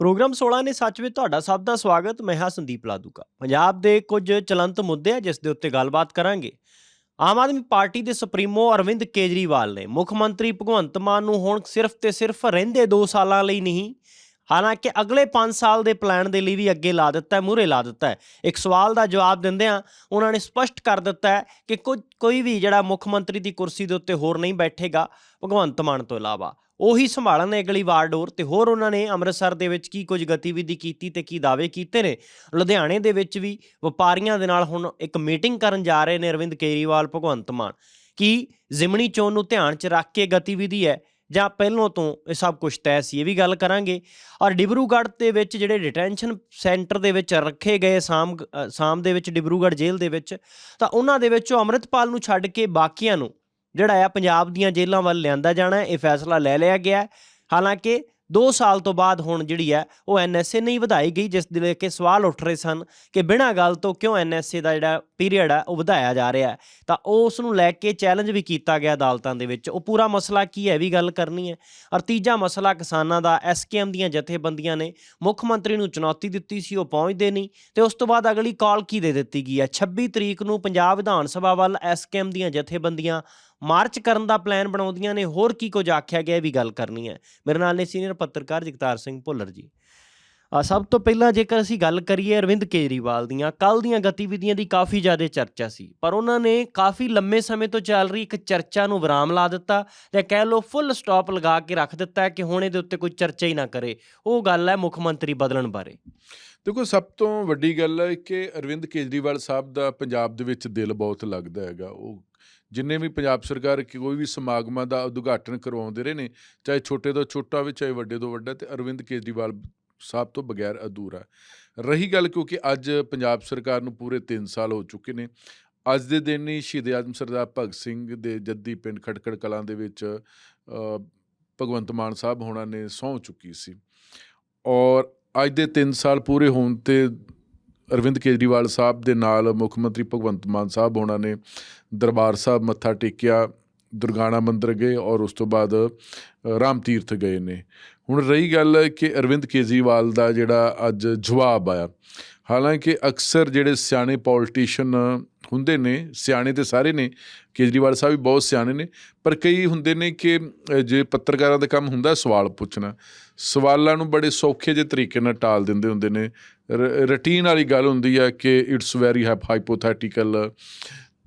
Programme 16 ਨੇ ਸੱਚ ਵਿੱਚ ਤੁਹਾਡਾ ਸਭ ਦਾ ਸਵਾਗਤ। ਮੈਂ ਹਾਂ ਸੰਦੀਪ ਲਾਦੂਕਾ। ਪੰਜਾਬ ਦੇ ਕੁਝ ਚਲੰਤ ਮੁੱਦੇ ਆ, ਜਿਸ ਦੇ ਉੱਤੇ ਗੱਲਬਾਤ ਕਰਾਂਗੇ। ਆਮ ਆਦਮੀ ਪਾਰਟੀ ਦੇ ਸੁਪਰੀਮੋ ਅਰਵਿੰਦ ਕੇਜਰੀਵਾਲ ਨੇ ਮੁੱਖ ਮੰਤਰੀ ਭਗਵੰਤ ਮਾਨ ਨੂੰ ਹੁਣ ਸਿਰਫ ਤੇ ਸਿਰਫ ਰਹਿੰਦੇ 2 ਸਾਲਾਂ ਲਈ ਨਹੀਂ ਹਾਲਾਂਕਿ ਅਗਲੇ 5 ਸਾਲ ਦੇ ਪਲਾਨ ਦੇ ਲਈ ਵੀ ਅੱਗੇ ਲਾ ਦਿੱਤਾ ਹੈ, ਮੂਹਰੇ ਲਾ ਦਿੱਤਾ ਹੈ। ਇੱਕ ਸਵਾਲ ਦਾ ਜਵਾਬ ਦਿੰਦਿਆਂ ਉਹਨਾਂ ਨੇ ਸਪਸ਼ਟ ਕਰ ਦਿੱਤਾ ਹੈ ਕਿ ਕੁਝ, ਕੋਈ ਵੀ ਜਿਹੜਾ ਮੁੱਖ ਮੰਤਰੀ ਦੀ ਕੁਰਸੀ ਦੇ ਉੱਤੇ ਹੋਰ ਨਹੀਂ ਬੈਠੇਗਾ, ਭਗਵੰਤ ਮਾਨ ਤੋਂ ਇਲਾਵਾ। ਉਹੀ ਸੰਭਾਲਣ ਅਗਲੀ ਵਾਰ ਡੋਰ ਤੇ ਹੋਰ ਉਹਨਾਂ ਨੇ ਅੰਮ੍ਰਿਤਸਰ ਦੇ ਵਿੱਚ ਕੀ ਕੁਝ ਗਤੀਵਿਧੀ ਕੀਤੀ ਤੇ ਕੀ ਦਾਅਵੇ ਕੀਤੇ ਨੇ? ਲੁਧਿਆਣੇ ਦੇ ਵਿੱਚ ਵੀ ਵਪਾਰੀਆਂ ਦੇ ਨਾਲ ਹੁਣ ਇੱਕ ਮੀਟਿੰਗ ਕਰਨ ਜਾ ਰਹੇ ਨੇ ਅਰਵਿੰਦ ਕੇਜਰੀਵਾਲ, ਭਗਵੰਤ ਮਾਨ। ਕੀ ਜ਼ਿਮਣੀ ਚੋਣ ਨੂੰ ਧਿਆਨ 'ਚ ਰੱਖ ਕੇ ਗਤੀਵਿਧੀ ਹੈ? ਜਾਂ ਪਹਿਲਾਂ ਤੋਂ ਇਹ ਸਭ ਕੁਝ ਤੈਅ ਸੀ, ਇਹ ਵੀ ਗੱਲ ਕਰਾਂਗੇ। ਔਰ ਡਿਬਰੂਗੜ੍ਹ ਦੇ ਵਿੱਚ ਜਿਹੜੇ ਡਿਟੈਂਸ਼ਨ ਸੈਂਟਰ ਦੇ ਵਿੱਚ ਰੱਖੇ ਗਏ ਸਾਮ ਸਾਮ ਦੇ ਵਿੱਚ ਡਿਬਰੂਗੜ੍ਹ ਜੇਲ੍ਹ ਦੇ ਵਿੱਚ, ਤਾਂ ਉਹਨਾਂ ਦੇ ਵਿੱਚੋਂ ਅੰਮ੍ਰਿਤਪਾਲ ਨੂੰ ਛੱਡ ਕੇ ਬਾਕੀਆਂ ਨੂੰ ਜਿਹੜਾ ਆ ਪੰਜਾਬ ਦੀਆਂ ਜੇਲ੍ਹਾਂ ਵੱਲ ਲਿਆਂਦਾ ਜਾਣਾ, ਇਹ ਫੈਸਲਾ ਲੈ ਲਿਆ ਗਿਆ। ਹਾਲਾਂਕਿ 2 ਸਾਲ ਤੋਂ ਬਾਅਦ ਹੁਣ ਜਿਹੜੀ ਹੈ ਉਹ ਐਨਐਸਏ ਨਹੀਂ ਵਧਾਈ ਗਈ, ਜਿਸ ਦੇ ਲੈ ਕੇ ਸਵਾਲ ਉੱਠ ਰਹੇ ਸਨ ਕਿ ਬਿਨਾਂ ਗੱਲ ਤੋਂ ਕਿਉਂ ਐਨਐਸਏ ਦਾ ਜਿਹੜਾ ਪੀਰੀਅਡ ਹੈ ਉਹ ਵਧਾਇਆ ਜਾ ਰਿਹਾ ਹੈ। ਤਾਂ ਉਹ ਉਸ ਨੂੰ ਲੈ ਕੇ ਚੈਲੰਜ ਵੀ ਕੀਤਾ ਗਿਆ ਅਦਾਲਤਾਂ ਦੇ ਵਿੱਚ। ਉਹ ਪੂਰਾ ਮਸਲਾ ਕੀ ਹੈ ਵੀ ਗੱਲ ਕਰਨੀ ਹੈ। ਔਰ ਤੀਜਾ ਮਸਲਾ ਕਿਸਾਨਾਂ ਦਾ ਐਸਕੇਐਮ ਦੀਆਂ ਜਥੇਬੰਦੀਆਂ ਨੇ ਮੁੱਖ ਮੰਤਰੀ ਨੂੰ ਚੁਣੌਤੀ ਦਿੱਤੀ ਸੀ, ਉਹ ਪਹੁੰਚਦੇ ਨਹੀਂ। ਤੇ ਉਸ ਤੋਂ ਬਾਅਦ ਅਗਲੀ ਕਾਲ ਕੀ ਦੇ ਦਿੱਤੀ ਗਈ ਹੈ? 26 ਤਰੀਕ ਨੂੰ ਪੰਜਾਬ ਵਿਧਾਨ ਸਭਾ ਵੱਲ ਐਸਕੇਐਮ ਦੀਆਂ ਜਥੇਬੰਦੀਆਂ ਮਾਰਚ ਕਰਨ ਦਾ ਪਲਾਨ ਬਣਾਉਂਦੀਆਂ ਨੇ, ਹੋਰ ਕੀ ਕੁਝ ਆਖਿਆ ਗਿਆ, ਇਹ ਵੀ ਗੱਲ ਕਰਨੀ ਹੈ। ਮੇਰੇ ਨਾਲ ਨੇ ਸੀਨੀਅਰ ਪੱਤਰਕਾਰ ਜਗਤਾਰ ਸਿੰਘ ਭੁੱਲਰ ਜੀ। ਸਭ ਤੋਂ ਪਹਿਲਾਂ ਜੇਕਰ ਅਸੀਂ ਗੱਲ ਕਰੀਏ ਅਰਵਿੰਦ ਕੇਜਰੀਵਾਲ ਦੀਆਂ ਕੱਲ ਦੀਆਂ ਗਤੀਵਿਧੀਆਂ ਦੀ ਕਾਫੀ ਜ਼ਿਆਦਾ ਚਰਚਾ ਸੀ। ਪਰ ਉਹਨਾਂ ਨੇ ਕਾਫੀ ਲੰਮੇ ਸਮੇਂ ਤੋਂ ਚੱਲ ਰਹੀ ਇੱਕ ਚਰਚਾ ਨੂੰ ਵਿਰਾਮ ਲਾ ਦਿੱਤਾ ਤੇ ਕਹਿ ਲਓ ਫੁੱਲ ਸਟਾਪ ਲਗਾ ਕੇ ਰੱਖ ਦਿੱਤਾ ਕਿ ਹੁਣ ਇਹਦੇ ਉੱਤੇ ਕੋਈ ਚਰਚਾ ਹੀ ਨਾ ਕਰੇ। ਉਹ ਗੱਲ ਹੈ ਮੁੱਖ ਮੰਤਰੀ ਬਦਲਣ ਬਾਰੇ। ਦੇਖੋ, ਸਭ ਤੋਂ ਵੱਡੀ ਗੱਲ ਹੈ ਕਿ ਅਰਵਿੰਦ ਕੇਜਰੀਵਾਲ ਸਾਹਿਬ ਦਾ ਪੰਜਾਬ ਦੇ ਵਿੱਚ ਦਿਲ ਬਹੁਤ ਲੱਗਦਾ ਹੈਗਾ। ਉਹ ਜਿੰਨੇ ਵੀ ਪੰਜਾਬ ਸਰਕਾਰ ਕੋਈ ਵੀ ਸਮਾਗਮਾਂ ਦਾ ਉਦਘਾਟਨ ਕਰਵਾਉਂਦੇ ਰਹੇ ਨੇ, ਚਾਹੇ ਛੋਟੇ ਤੋਂ ਛੋਟਾ ਹੋਵੇ, ਚਾਹੇ ਵੱਡੇ ਤੋਂ ਵੱਡਾ, ਤੇ ਅਰਵਿੰਦ ਕੇਜਰੀਵਾਲ ਸਾਹਿਬ ਤੋਂ ਬਗੈਰ ਅਧੂਰਾ ਰਹੀ ਗੱਲ ਕਿਉਂਕਿ ਅੱਜ ਪੰਜਾਬ ਸਰਕਾਰ ਨੂੰ ਪੂਰੇ 3 ਸਾਲ ਹੋ ਚੁੱਕੇ ਨੇ। ਅੱਜ ਦੇ ਦਿਨ ਹੀ ਸ਼ਹੀਦ ਆਜ਼ਮ ਸਰਦਾਰ ਭਗਤ ਸਿੰਘ ਦੇ ਜੱਦੀ ਪਿੰਡ ਖਟਕੜ ਕਲਾਂ ਦੇ ਵਿੱਚ ਭਗਵੰਤ ਮਾਨ ਸਾਹਿਬ ਹੋਣਾ ਨੇ ਸਹੁੰ ਚੁੱਕੀ ਸੀ। ਔਰ ਅੱਜ ਦੇ 3 ਸਾਲ ਪੂਰੇ ਹੋਣ ਤੇ ਅਰਵਿੰਦ ਕੇਜਰੀਵਾਲ ਸਾਹਿਬ ਦੇ ਨਾਲ ਮੁੱਖ ਮੰਤਰੀ ਭਗਵੰਤ ਮਾਨ ਸਾਹਿਬ ਹੋਣਾ ਨੇ ਦਰਬਾਰ ਸਾਹਿਬ ਮੱਥਾ ਟੇਕਿਆ, ਦੁਰਗਾਣਾ ਮੰਦਿਰ ਗਏ ਔਰ ਉਸ ਤੋਂ ਬਾਅਦ ਰਾਮ ਤੀਰਥ ਗਏ ਨੇ। ਹੁਣ ਰਹੀ ਗੱਲ ਕਿ ਅਰਵਿੰਦ ਕੇਜਰੀਵਾਲ ਦਾ ਜਿਹੜਾ ਅੱਜ ਜਵਾਬ ਆਇਆ। ਹਾਲਾਂਕਿ ਅਕਸਰ ਜਿਹੜੇ ਸਿਆਣੇ ਪੋਲੀਟੀਸ਼ੀਅਨ ਹੁੰਦੇ ਨੇ, ਸਿਆਣੇ ਤੇ ਸਾਰੇ ਨੇ, ਕੇਜਰੀਵਾਲ ਸਾਹਿਬ ਵੀ ਬਹੁਤ ਸਿਆਣੇ ਨੇ, ਪਰ ਕਈ ਹੁੰਦੇ ਨੇ ਕਿ ਜੇ ਪੱਤਰਕਾਰਾਂ ਦਾ ਕੰਮ ਹੁੰਦਾ ਸਵਾਲ ਪੁੱਛਣਾ ਸਵਾਲਾਂ ਨੂੰ ਬੜੇ ਸੌਖੇ ਜਿਹੇ ਤਰੀਕੇ ਨਾਲ ਟਾਲ ਦਿੰਦੇ ਹੁੰਦੇ ਨੇ। ਰੂਟੀਨ ਵਾਲੀ ਗੱਲ ਹੁੰਦੀ ਆ ਕਿ ਇਟਸ ਵੈਰੀ ਹਾਈਪੋਥੈਟੀਕਲ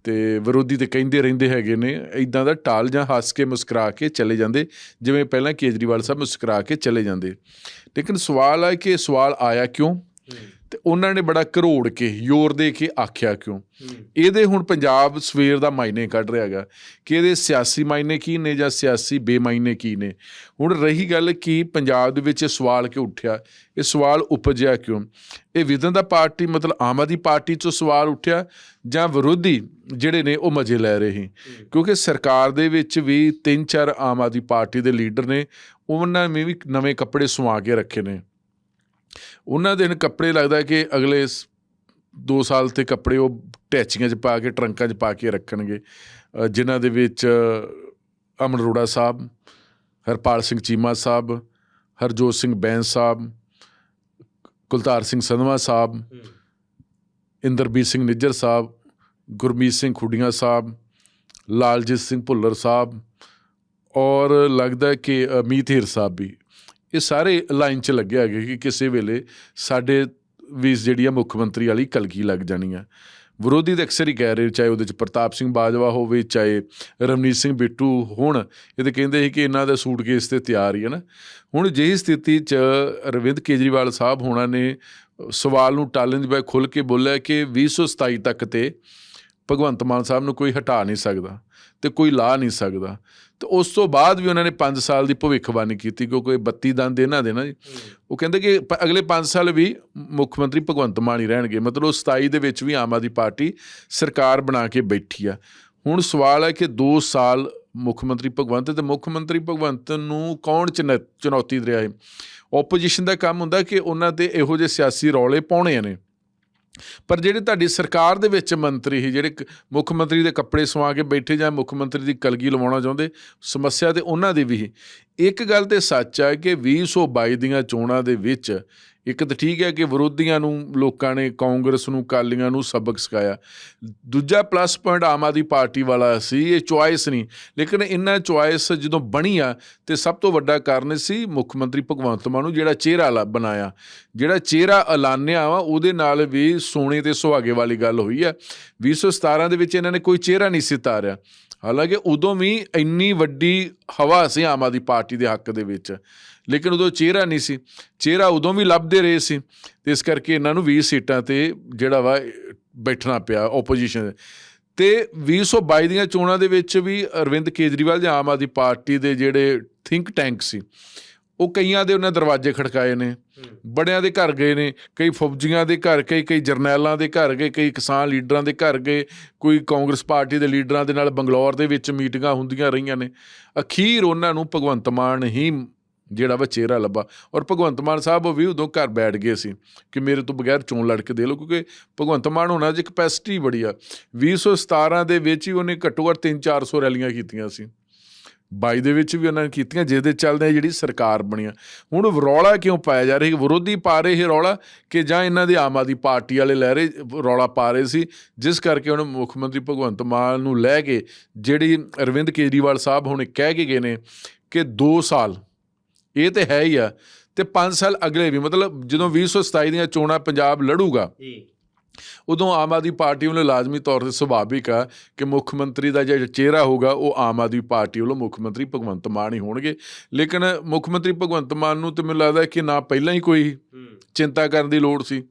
ਤੇ ਵਿਰੋਧੀ ਤੇ ਕਹਿੰਦੇ ਰਹਿੰਦੇ ਹੈਗੇ ਨੇ ਇਦਾਂ ਦਾ ਟਾਲ ਜਾਂ ਹੱਸ ਕੇ ਮੁਸਕਰਾ ਕੇ ਚਲੇ ਜਾਂਦੇ, ਜਿਵੇਂ ਪਹਿਲਾਂ ਕੇਜਰੀਵਾਲ ਸਾਹਿਬ ਮੁਸਕਰਾ ਕੇ ਚਲੇ ਜਾਂਦੇ। ਲੇਕਿਨ ਸਵਾਲ ਆ ਕਿ ਸਵਾਲ ਆਇਆ ਕਿਉਂ? ਤੇ ਉਹਨਾਂ ਨੇ ਬੜਾ ਕਰੋੜ ਕੇ ਜ਼ੋਰ ਦੇ ਕੇ ਆਖਿਆ ਕਿਉਂ? ਇਹਦੇ ਹੁਣ ਪੰਜਾਬ ਸਵੇਰ ਦਾ ਮਾਇਨੇ ਕੱਢ ਰਿਹਾ ਹੈਗਾ ਕਿ ਇਹਦੇ ਸਿਆਸੀ ਮਾਇਨੇ ਕੀ ਨੇ ਜਾਂ ਸਿਆਸੀ ਬੇਮਾਇਨੇ ਕੀ ਨੇ? ਹੁਣ ਰਹੀ ਗੱਲ ਕਿ ਪੰਜਾਬ ਦੇ ਵਿੱਚ ਇਹ ਸਵਾਲ ਕਿਉਂ ਉੱਠਿਆ? ਇਹ ਸਵਾਲ ਉਪਜਿਆ ਕਿਉਂ? ਇਹ ਵਿਦਨ ਦਾ ਪਾਰਟੀ ਮਤਲਬ ਆਮ ਆਦਮੀ ਪਾਰਟੀ ਚੋਂ ਸਵਾਲ ਉੱਠਿਆ ਜਾਂ ਵਿਰੋਧੀ ਜਿਹੜੇ ਨੇ ਉਹ ਮਜ਼ੇ ਲੈ ਰਹੇ ਕਿਉਂਕਿ ਸਰਕਾਰ ਦੇ ਵਿੱਚ ਵੀ ਤਿੰਨ ਚਾਰ ਆਮ ਆਦਮੀ ਪਾਰਟੀ ਦੇ ਲੀਡਰ ਨੇ ਉਹਨਾਂ ਨੇ ਵੀ ਨਵੇਂ ਕੱਪੜੇ ਸਵਾ ਕੇ ਰੱਖੇ ਨੇ। ਉਹਨਾਂ ਦੇ ਕੱਪੜੇ ਲੱਗਦਾ ਕਿ ਅਗਲੇ 2 ਸਾਲ ਤੇ ਕੱਪੜੇ ਉਹ ਟੈਚੀਆਂ 'ਚ ਪਾ ਕੇ ਟਰੰਕਾਂ 'ਚ ਪਾ ਕੇ ਰੱਖਣਗੇ। ਜਿਨ੍ਹਾਂ ਦੇ ਵਿੱਚ ਅ, ਅਮਨ ਅਰੋੜਾ ਸਾਹਿਬ ਹਰਪਾਲ ਸਿੰਘ ਚੀਮਾ ਸਾਹਿਬ ਹਰਜੋਤ ਸਿੰਘ ਬੈਂਸ ਸਾਹਿਬ ਕੁਲਤਾਰ ਸਿੰਘ ਸੰਧਵਾ ਸਾਹਿਬ ਇੰਦਰਬੀਰ ਸਿੰਘ ਨਿੱਜਰ ਸਾਹਿਬ ਗੁਰਮੀਤ ਸਿੰਘ ਖੁੱਡੀਆਂ ਸਾਹਿਬ ਲਾਲਜੀਤ ਸਿੰਘ ਭੁੱਲਰ ਸਾਹਿਬ ਔਰ ਲੱਗਦਾ ਕਿ ਮੀਤ ਹੀਰ ਸਾਹਿਬ ਵੀ। ਇਹ ਸਾਰੇ ਲਾਈਨ 'ਚ ਲੱਗੇ ਹੈਗੇ ਕਿ ਕਿਸੇ ਵੇਲੇ ਸਾਡੇ ਵੀ ਜਿਹੜੀ ਆ ਮੁੱਖ ਮੰਤਰੀ ਵਾਲੀ ਕਲਗੀ ਲੱਗ ਜਾਣੀ ਆ ਵਿਰੋਧੀ ਤਾਂ ਅਕਸਰ ਹੀ ਕਹਿ ਰਹੇ, ਚਾਹੇ ਉਹਦੇ ਚ ਪ੍ਰਤਾਪ ਸਿੰਘ ਬਾਜਵਾ ਹੋਵੇ, ਚਾਹੇ ਰਮਨੀਤ ਸਿੰਘ ਬਿੱਟੂ ਹੁਣ, ਇਹ ਤਾਂ ਕਹਿੰਦੇ ਸੀ ਕਿ ਇਹਨਾਂ ਦਾ ਸੂਟਕੇਸ ਤੇ ਤਿਆਰ ਹੀ ਹੈ ਨਾ। ਹੁਣ ਜਿਹੀ ਸਥਿਤੀ 'ਚ ਅਰਵਿੰਦ ਕੇਜਰੀਵਾਲ ਸਾਹਿਬ ਹੋਣਾ ਨੇ ਸਵਾਲ ਨੂੰ ਟਾਲਣ ਦੀ ਬਜਾਏ ਖੁੱਲ ਕੇ ਬੋਲਿਆ ਕਿ 2027 ਤੱਕ ਤੇ ਭਗਵੰਤ ਮਾਨ ਸਾਹਿਬ ਨੂੰ ਕੋਈ ਹਟਾ ਨਹੀਂ ਸਕਦਾ ਤੇ ਕੋਈ ਲਾ ਨਹੀਂ ਸਕਦਾ। ਤੇ ਉਸ ਤੋਂ ਬਾਅਦ ਵੀ ਉਹਨਾਂ ਨੇ 5 ਸਾਲ ਦੀ ਭਵਿੱਖਬਾਣੀ ਕੀਤੀ ਕਿਉਂਕਿ 32 ਦੰਦ ਇਹਨਾਂ ਦੇ ਨਾ ਜੀ। ਉਹ ਕਹਿੰਦੇ ਕਿ ਅਗਲੇ 5 ਸਾਲ ਵੀ ਮੁੱਖ ਮੰਤਰੀ ਭਗਵੰਤ ਮਾਨ ਹੀ ਰਹਿਣਗੇ। ਮਤਲਬ ਉਹ 27 ਦੇ ਵਿੱਚ ਵੀ ਆਮ ਆਦਮੀ ਪਾਰਟੀ ਸਰਕਾਰ ਬਣਾ ਕੇ ਬੈਠੀ ਆ। ਹੁਣ ਸਵਾਲ ਹੈ ਕਿ 2 ਸਾਲ ਮੁੱਖ ਮੰਤਰੀ ਭਗਵੰਤ ਤੇ ਮੁੱਖ ਮੰਤਰੀ ਭਗਵੰਤ ਨੂੰ ਕੌਣ ਚੁਣੈ- ਚੁਣੌਤੀ ਦੇ ਰਿਹਾ ਹੈ? ਆਪੋਜੀਸ਼ਨ ਦਾ ਕੰਮ ਹੁੰਦਾ ਕਿ ਉਹਨਾਂ ਤੇ ਇਹੋ ਜਿਹੇ ਸਿਆਸੀ ਰੌਲੇ ਪਾਉਣੇ ਨੇ। ਪਰ ਜਿਹੜੇ ਤੁਹਾਡੀ ਸਰਕਾਰ ਦੇ ਵਿੱਚ ਮੰਤਰੀ ਸੀ, ਜਿਹੜੇ ਕ- ਮੁੱਖ ਮੰਤਰੀ ਦੇ ਕੱਪੜੇ ਸਵਾ ਕੇ ਬੈਠੇ ਜਾਂ ਮੁੱਖ ਮੰਤਰੀ ਦੀ ਕਲਗੀ ਲਵਾਉਣਾ ਚਾਹੁੰਦੇ, ਸਮੱਸਿਆ ਤੇ ਉਹਨਾਂ ਦੀ ਵੀ ਸੀ। ਇੱਕ ਗੱਲ ਤੇ ਸੱਚ ਆ ਕਿ 2022 ਦੀਆਂ ਚੋਣਾਂ ਦੇ ਵਿੱਚ ਇੱਕ ਤਾਂ ਠੀਕ ਹੈ ਕਿ ਵਿਰੋਧੀਆਂ ਨੂੰ, ਲੋਕਾਂ ਨੇ, ਕਾਂਗਰਸ ਨੂੰ ਕਾਲੀਆਂ ਨੂੰ ਸਬਕ ਸਿਖਾਇਆ। ਦੂਜਾ plus point Aam Aadmi party ਵਾਲਾ ਸੀ, ਇਹ ਚੁਆਇਸ ਨਹੀਂ। ਲੇਕਿਨ ਇਹਨਾਂ ਚੁਆਇਸ ਜਦੋਂ ਬਣੀ ਆ ਤੇ ਸਭ ਤੋਂ ਵੱਡਾ ਕਾਰਨ ਸੀ ਮੁੱਖ ਮੰਤਰੀ ਭਗਵੰਤ ਮਾਨ ਨੂੰ ਜਿਹੜਾ ਚਿਹਰਾ ਬਣਾਇਆ। ਜਿਹੜਾ ਚਿਹਰਾ ਐਲਾਨਿਆ ਵਾ, ਉਹਦੇ ਨਾਲ ਵੀ ਸੋਨੇ ਤੇ ਸੁਹਾਗੇ ਵਾਲੀ ਗੱਲ ਹੋਈ ਆ। 2017 ਦੇ ਵਿੱਚ ਇਹਨਾਂ ਨੇ ਕੋਈ ਚਿਹਰਾ ਨਹੀਂ ਸਿਤਾਰਿਆ ਹਾਲਾਂਕਿ ਉਦੋਂ ਵੀ ਇੰਨੀ ਵੱਡੀ ਹਵਾ ਸੀ ਆਮ ਆਦਮੀ ਪਾਰਟੀ ਦੇ ਹੱਕ ਦੇ ਵਿੱਚ, ਲੇਕਿਨ ਉਦੋਂ ਚਿਹਰਾ ਨਹੀਂ ਸੀ। ਚਿਹਰਾ ਉਦੋਂ ਵੀ ਲੱਭਦੇ ਰਹੇ ਸੀ, ਤੇ ਇਸ ਕਰਕੇ ਇਹਨਾਂ ਨੂੰ 20 ਸੀਟਾਂ ਤੇ ਜਿਹੜਾ ਵਾ ਬੈਠਣਾ ਪਿਆ ਆਪੋਜੀਸ਼ਨ ਤੇ 2022 ਦੀਆਂ ਚੋਣਾਂ ਦੇ ਵਿੱਚ ਵੀ ਅਰਵਿੰਦ ਕੇਜਰੀਵਾਲ ਜਾਂ ਆਮ ਆਦਮੀ ਪਾਰਟੀ ਦੇ ਜਿਹੜੇ ਥਿੰਕ ਟੈਂਕ ਸੀ ਉਹ ਕਈਆਂ ਦੇ ਉਹਨਾਂ ਦਰਵਾਜ਼ੇ ਖੜਕਾਏ ਨੇ ਬੜਿਆਂ ਦੇ ਘਰ ਗਏ ਨੇ ਕਈ ਫੌਜੀਆਂ ਦੇ ਘਰ ਕਈ ਕਈ ਜਰਨੈਲਾਂ ਦੇ ਘਰ ਗਏ ਕਈ ਕਿਸਾਨ ਲੀਡਰਾਂ ਦੇ ਘਰ ਗਏ ਕੋਈ ਕਾਂਗਰਸ ਪਾਰਟੀ ਦੇ ਲੀਡਰਾਂ ਦੇ ਨਾਲ ਬੰਗਲੌਰ ਦੇ ਵਿੱਚ ਮੀਟਿੰਗਾਂ ਹੁੰਦੀਆਂ ਰਹੀਆਂ ਨੇ। ਅਖੀਰ ਉਹਨਾਂ ਨੂੰ ਭਗਵੰਤ ਮਾਨ ਹੀ ਜਿਹੜਾ ਵਾ ਚਿਹਰਾ ਲੱਭਾ ਔਰ ਭਗਵੰਤ ਮਾਨ ਸਾਹਿਬ ਵੀ ਉਦੋਂ ਘਰ ਬੈਠ ਗਏ ਸੀ ਕਿ ਮੇਰੇ ਤੋਂ ਬਗੈਰ ਚੋਣ ਲੜ ਕੇ ਦੇ ਲਓ ਕਿਉਂਕਿ ਭਗਵੰਤ ਮਾਨ ਹੋਣਾ ਦੀ ਕਪੈਸਿਟੀ ਬੜੀ ਆ। 2017 ਦੇ ਵਿੱਚ ਹੀ ਉਹਨੇ ਘੱਟੋ ਘੱਟ 3-400 ਰੈਲੀਆਂ ਕੀਤੀਆਂ ਸੀ। 22 ਦੇ ਵਿੱਚ ਵੀ ਉਹਨਾਂ ਨੇ ਕੀਤੀਆਂ, ਜਿਹਦੇ ਚੱਲਦੇ ਜਿਹੜੀ ਸਰਕਾਰ ਬਣੀਆਂ ਹੁਣ ਰੌਲਾ ਕਿਉਂ ਪਾਇਆ ਜਾ ਰਿਹਾ? ਵਿਰੋਧੀ ਪਾ ਰਹੇ ਇਹ ਰੌਲਾ ਕਿ ਜਾਂ ਇਹਨਾਂ ਦੇ ਆਮ ਆਦਮੀ ਪਾਰਟੀ ਵਾਲੇ ਲੈ ਰਹੇ, ਰੌਲਾ ਪਾ ਰਹੇ ਸੀ, ਜਿਸ ਕਰਕੇ ਹੁਣ ਮੁੱਖ ਮੰਤਰੀ ਭਗਵੰਤ ਮਾਨ ਨੂੰ ਲੈ ਕੇ ਜਿਹੜੀ ਅਰਵਿੰਦ ਕੇਜਰੀਵਾਲ ਸਾਹਿਬ ਹੁਣ ਕਹਿ ਕੇ ਗਏ ਨੇ ਕਿ 2 ਸਾਲ, ਇਹ ਤੇ ਹੈ ਹੀ ਆ, ਤੇ 5 ਸਾਲ ਅਗਲੇ ਵੀ, ਮਤਲਬ ਜਦੋਂ 2027 ਦੀਆਂ ਚੋਣਾਂ ਪੰਜਾਬ ਲੜੂਗਾ ਜੀ ਉਦੋਂ ਆਮ ਆਦਮੀ ਪਾਰਟੀ ਵੱਲੋਂ ਲਾਜ਼ਮੀ ਤੌਰ ਤੇ ਸੁਭਾਵਿਕ ਆ ਕਿ ਮੁੱਖ ਮੰਤਰੀ ਦਾ ਜਿਹੜਾ ਚਿਹਰਾ ਹੋਊਗਾ ਉਹ ਆਮ ਆਦਮੀ ਪਾਰਟੀ ਵੱਲੋਂ ਮੁੱਖ ਮੰਤਰੀ ਭਗਵੰਤ ਮਾਨ ਹੀ ਹੋਣਗੇ। ਲੇਕਿਨ ਮੁੱਖ ਮੰਤਰੀ ਭਗਵੰਤ ਮਾਨ ਨੂੰ ਤੇ ਮੈਨੂੰ ਲੱਗਦਾ ਕਿ ਨਾ ਪਹਿਲਾਂ ਹੀ ਕੋਈ ਚਿੰਤਾ ਕਰਨ ਦੀ ਲੋੜ ਸੀ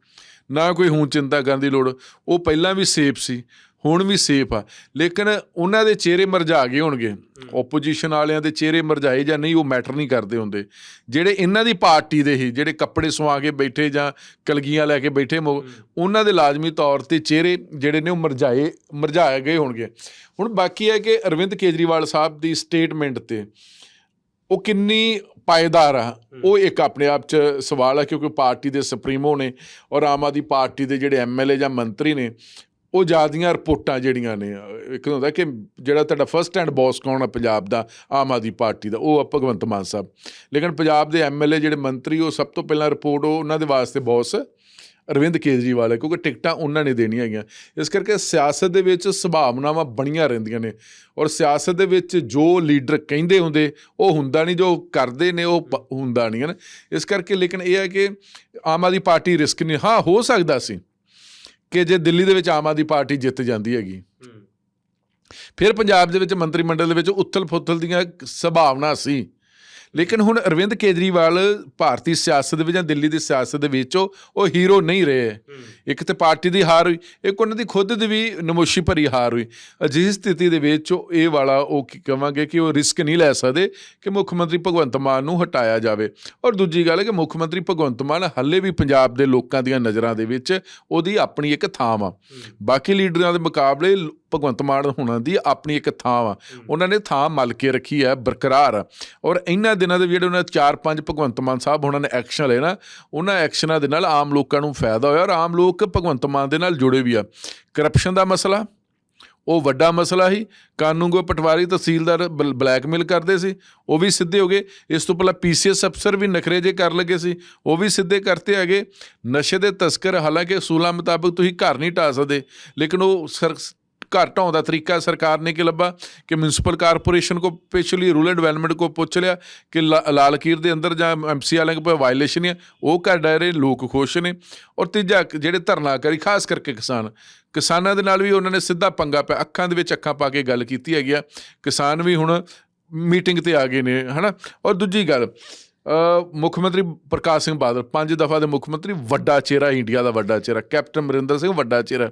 ਨਾ ਕੋਈ ਹੁਣ ਚਿੰਤਾ ਕਰਨ ਦੀ ਲੋੜ। ਉਹ ਪਹਿਲਾਂ ਵੀ ਸੇਫ ਸੀ। ਹੁਣ ਵੀ ਸੇਫ ਆ। ਲੇਕਿਨ ਉਹਨਾਂ ਦੇ ਚਿਹਰੇ ਮਰਝਾ ਗਏ ਹੋਣਗੇ। ਆਪੋਜੀਸ਼ਨ ਵਾਲਿਆਂ ਦੇ ਚਿਹਰੇ ਮਰਝਾਏ ਜਾਂ ਨਹੀਂ ਉਹ ਮੈਟਰ ਨਹੀਂ ਕਰਦੇ ਹੁੰਦੇ। ਜਿਹੜੇ ਇਹਨਾਂ ਦੀ ਪਾਰਟੀ ਦੇ ਹੀ ਜਿਹੜੇ ਕੱਪੜੇ ਸਵਾ ਕੇ ਬੈਠੇ ਜਾਂ ਕਲਗੀਆਂ ਲੈ ਕੇ ਬੈਠੇ ਉਹਨਾਂ ਦੇ ਲਾਜ਼ਮੀ ਤੌਰ ਤੇ ਚਿਹਰੇ ਜਿਹੜੇ ਨੇ ਉਹ ਮਰਝਾਏ ਮਰਝਾਏ ਗਏ ਹੋਣਗੇ। ਹੁਣ ਬਾਕੀ ਹੈ ਕਿ ਅਰਵਿੰਦ ਕੇਜਰੀਵਾਲ ਸਾਹਿਬ ਦੀ ਸਟੇਟਮੈਂਟ ਤੇ ਉਹ ਕਿੰਨੀ ਪਾਇਦਾਰ ਆ। ਉਹ ਇੱਕ ਆਪਣੇ ਆਪ 'ਚ ਸਵਾਲ ਹੈ ਕਿਉਂਕਿ ਪਾਰਟੀ ਦੇ ਸੁਪਰੀਮੋ ਨੇ ਔਰ ਆਮ ਆਦਮੀ ਪਾਰਟੀ ਦੇ ਜਿਹੜੇ ਐਮਐਲਏ ਜਾਂ ਮੰਤਰੀ ਨੇ ਉਹ ਜਿਆਦੀਆਂ ਰਿਪੋਰਟਾਂ ਜਿਹੜੀਆਂ ਨੇ ਅਹ ਇੱਕ ਹੁੰਦਾ ਕਿ ਜਿਹੜਾ ਤੁਹਾਡਾ ਫਰਸਟ ਹੈਂਡ ਬੌਸ ਕੌਣ ਆ ਪੰਜਾਬ ਦਾ, ਆਮ ਆਦਮੀ ਪਾਰਟੀ ਦਾ, ਉਹ ਆ ਭਗਵੰਤ ਮਾਨ ਸਾਹਿਬ। ਲੇਕਿਨ ਪੰਜਾਬ ਦੇ ਐਮਐਲਏ ਜਿਹੜੇ ਮੰਤਰੀ, ਉਹ ਸਭ ਤੋਂ ਪਹਿਲਾਂ ਰਿਪੋਰਟ ਉਹ ਉਹਨਾਂ ਦੇ ਵਾਸਤੇ ਬੌਸ ਅਰਵਿੰਦ ਕੇਜਰੀਵਾਲ ਹੈ, ਕਿਉਂਕਿ ਟਿਕਟਾਂ ਉਹਨਾਂ ਨੇ ਦੇਣੀਆਂ ਹੈਗੀਆਂ। ਇਸ ਕਰਕੇ ਸਿਆਸਤ ਦੇ ਵਿੱਚ ਸੰਭਾਵਨਾਵਾਂ ਬਣੀਆਂ ਰਹਿੰਦੀਆਂ ਨੇ ਔਰ ਸਿਆਸਤ ਦੇ ਵਿੱਚ ਜੋ ਲੀਡਰ ਕਹਿੰਦੇ ਹੁੰਦੇ, ਉਹ ਹੁੰਦਾ ਨਹੀਂ, ਜੋ ਕਰਦੇ ਨੇ, ਉਹ ਹੁੰਦਾ ਨਹੀਂ ਹਨ ਇਸ ਕਰਕੇ ਲੇਕਿਨ ਇਹ ਹੈ ਕਿ ਆਮ ਆਦਮੀ ਪਾਰਟੀ ਰਿਸਕ ਨਹੀਂ, ਹਾਂ, ਹੋ ਸਕਦਾ ਸੀ। ਕਿ ਜੇ ਦਿੱਲੀ ਦੇ ਵਿੱਚ ਆਮ ਆਦਮੀ ਪਾਰਟੀ ਜਿੱਤ ਜਾਂਦੀ ਹੈਗੀ। ਫਿਰ ਪੰਜਾਬ ਦੇ ਵਿੱਚ ਮੰਤਰੀ ਮੰਡਲ ਦੇ ਵਿੱਚ ਉਥਲ-ਫੁਥਲ ਦੀਆਂ ਸੰਭਾਵਨਾ ਸੀ। ਲੇਕਿਨ ਹੁਣ ਅਰਵਿੰਦ ਕੇਜਰੀਵਾਲ ਭਾਰਤੀ ਸਿਆਸਤ ਦੇ ਵਿੱਚ ਜਾਂ ਦਿੱਲੀ ਦੀ ਸਿਆਸਤ ਦੇ ਵਿੱਚ ਉਹ ਹੀਰੋ ਨਹੀਂ ਰਹੇ। ਇੱਕ ਤੇ ਪਾਰਟੀ ਦੀ ਹਾਰ ਹੋਈ ਇੱਕ ਉਹਨਾਂ ਦੀ ਖੁਦ ਦੀ ਵੀ ਨਮੋਸ਼ੀ ਭਰੀ ਹਾਰ ਹੋਈ। ਅਜਿਹੀ ਸਥਿਤੀ ਦੇ ਵਿੱਚ ਉਹ ਇਹ ਵਾਲਾ ਉਹ ਕੀ ਕਵਾਂਗੇ ਕਿ ਉਹ ਰਿਸਕ ਨਹੀਂ ਲੈ ਸਕਦੇ ਕਿ ਮੁੱਖ ਮੰਤਰੀ ਭਗਵੰਤ ਮਾਨ ਨੂੰ ਹਟਾਇਆ ਜਾਵੇ। ਔਰ ਦੂਜੀ ਗੱਲ ਹੈ ਕਿ ਮੁੱਖ ਮੰਤਰੀ ਭਗਵੰਤ ਮਾਨ ਹੱਲੇ ਵੀ ਪੰਜਾਬ ਦੇ ਲੋਕਾਂ ਦੀਆਂ ਨਜ਼ਰਾਂ ਦੇ ਵਿੱਚ ਉਹਦੀ ਆਪਣੀ ਇੱਕ ਥਾਂ ਵਾ। ਬਾਕੀ ਲੀਡਰਾਂ ਦੇ ਮੁਕਾਬਲੇ ਭਗਵੰਤ ਮਾਨ ਹੋਣਾ ਦੀ ਆਪਣੀ ਇੱਕ ਥਾਂ ਵਾ। ਉਹਨਾਂ ਨੇ ਥਾਂ ਮਲ ਕੇ ਰੱਖੀ ਹੈ, ਬਰਕਰਾਰ। ਆ। ਔਰ ਇਹਨਾਂ ਦਿਨਾਂ ਦੇ ਜਿਹੜੇ ਉਹਨਾਂ ਚਾਰ ਪੰਜ ਭਗਵੰਤ ਮਾਨ ਸਾਹਿਬ ਉਹਨਾਂ ਨੇ ਐਕਸ਼ਨ ਲਏ ਨਾ, ਉਹਨਾਂ ਐਕਸ਼ਨਾਂ ਦੇ ਨਾਲ ਆਮ ਲੋਕਾਂ ਨੂੰ ਫਾਇਦਾ ਹੋਇਆ ਔਰ ਆਮ ਲੋਕ ਭਗਵੰਤ ਮਾਨ ਦੇ ਨਾਲ ਜੁੜੇ ਵੀ ਆ। ਕਰਪਸ਼ਨ ਦਾ ਮਸਲਾ, ਉਹ ਵੱਡਾ ਮਸਲਾ ਸੀ। ਕਾਨੂੰਗੋ ਪਟਵਾਰੀ ਤਹਿਸੀਲਦਾਰ ਬਲ- ਬਲੈਕਮੇਲ ਕਰਦੇ ਸੀ, ਉਹ ਵੀ ਸਿੱਧੇ ਹੋ ਗਏ। ਇਸ ਤੋਂ ਪਹਿਲਾਂ ਪੀਸੀਐਸ ਅਫਸਰ ਵੀ ਨਖਰੇ ਜੇ ਕਰ ਲੱਗੇ ਸੀ, ਉਹ ਵੀ ਸਿੱਧੇ ਕਰਤੇ ਹੈਗੇ। ਨਸ਼ੇ ਦੇ ਤਸਕਰ ਹਾਲਾਂਕਿ ਅਸੂਲਾਂ ਮੁਤਾਬਕ ਤੁਸੀਂ ਘਰ ਨਹੀਂ ਢਾ ਸਕਦੇ, ਲੇਕਿਨ ਉਹ ਸਰ ਘਰ ਢਾਉਣ ਦਾ ਤਰੀਕਾ ਸਰਕਾਰ ਨੇ ਕਿ ਲੱਭਾ? ਕਿ ਮਿਊਨਿਸਪਲ ਕਾਰਪੋਰੇਸ਼ਨ ਕੋ ਸਪੈਸ਼ਲੀ ਰੂਰਲ ਡਿਵੈਲਪਮੈਂਟ ਕੋ ਪੁੱਛ ਲਿਆ ਕਿ ਲਾ- ਲਾਲ ਕੀਰ ਦੇ ਅੰਦਰ ਜਾਂ ਐਮਸੀ ਵਾਲਿਆਂ ਕੋਲ ਵਾਇਲੇਸ਼ਨ ਹੈ। ਉਹ ਕਰ ਰਹੇ, ਲੋਕ ਖੁਸ਼ ਨੇ। ਔਰ ਤੀਜਾ, ਕ- ਜਿਹੜੇ ਧਰਨਾਕਾਰੀ, ਖਾਸ ਕਰਕੇ ਕਿਸਾਨ, ਕਿਸਾਨਾਂ ਦੇ ਨਾਲ ਵੀ ਉਹਨਾਂ ਨੇ ਸਿੱਧਾ ਪੰਗਾ ਪਿਆ। ਅੱਖਾਂ ਦੇ ਵਿੱਚ ਅੱਖਾਂ ਪਾ ਕੇ ਗੱਲ ਕੀਤੀ ਹੈਗੀ ਆ। ਕਿਸਾਨ ਵੀ ਹੁਣ ਮੀਟਿੰਗ ਤੇ ਆ ਗਏ ਨੇ, ਹਨਾ? ਔਰ ਦੂਜੀ ਗੱਲ ਮੁੱਖ ਮੰਤਰੀ ਪ੍ਰਕਾਸ਼ ਸਿੰਘ ਬਾਦਲ, ਪੰਜ ਦਫਾ ਦੇ ਮੁੱਖ ਮੰਤਰੀ, ਵੱਡਾ ਚਿਹਰਾ, ਇੰਡੀਆ ਦਾ ਵੱਡਾ ਚਿਹਰਾ, ਕੈਪਟਨ ਅਮਰਿੰਦਰ ਸਿੰਘ ਵੱਡਾ ਚਿਹਰਾ।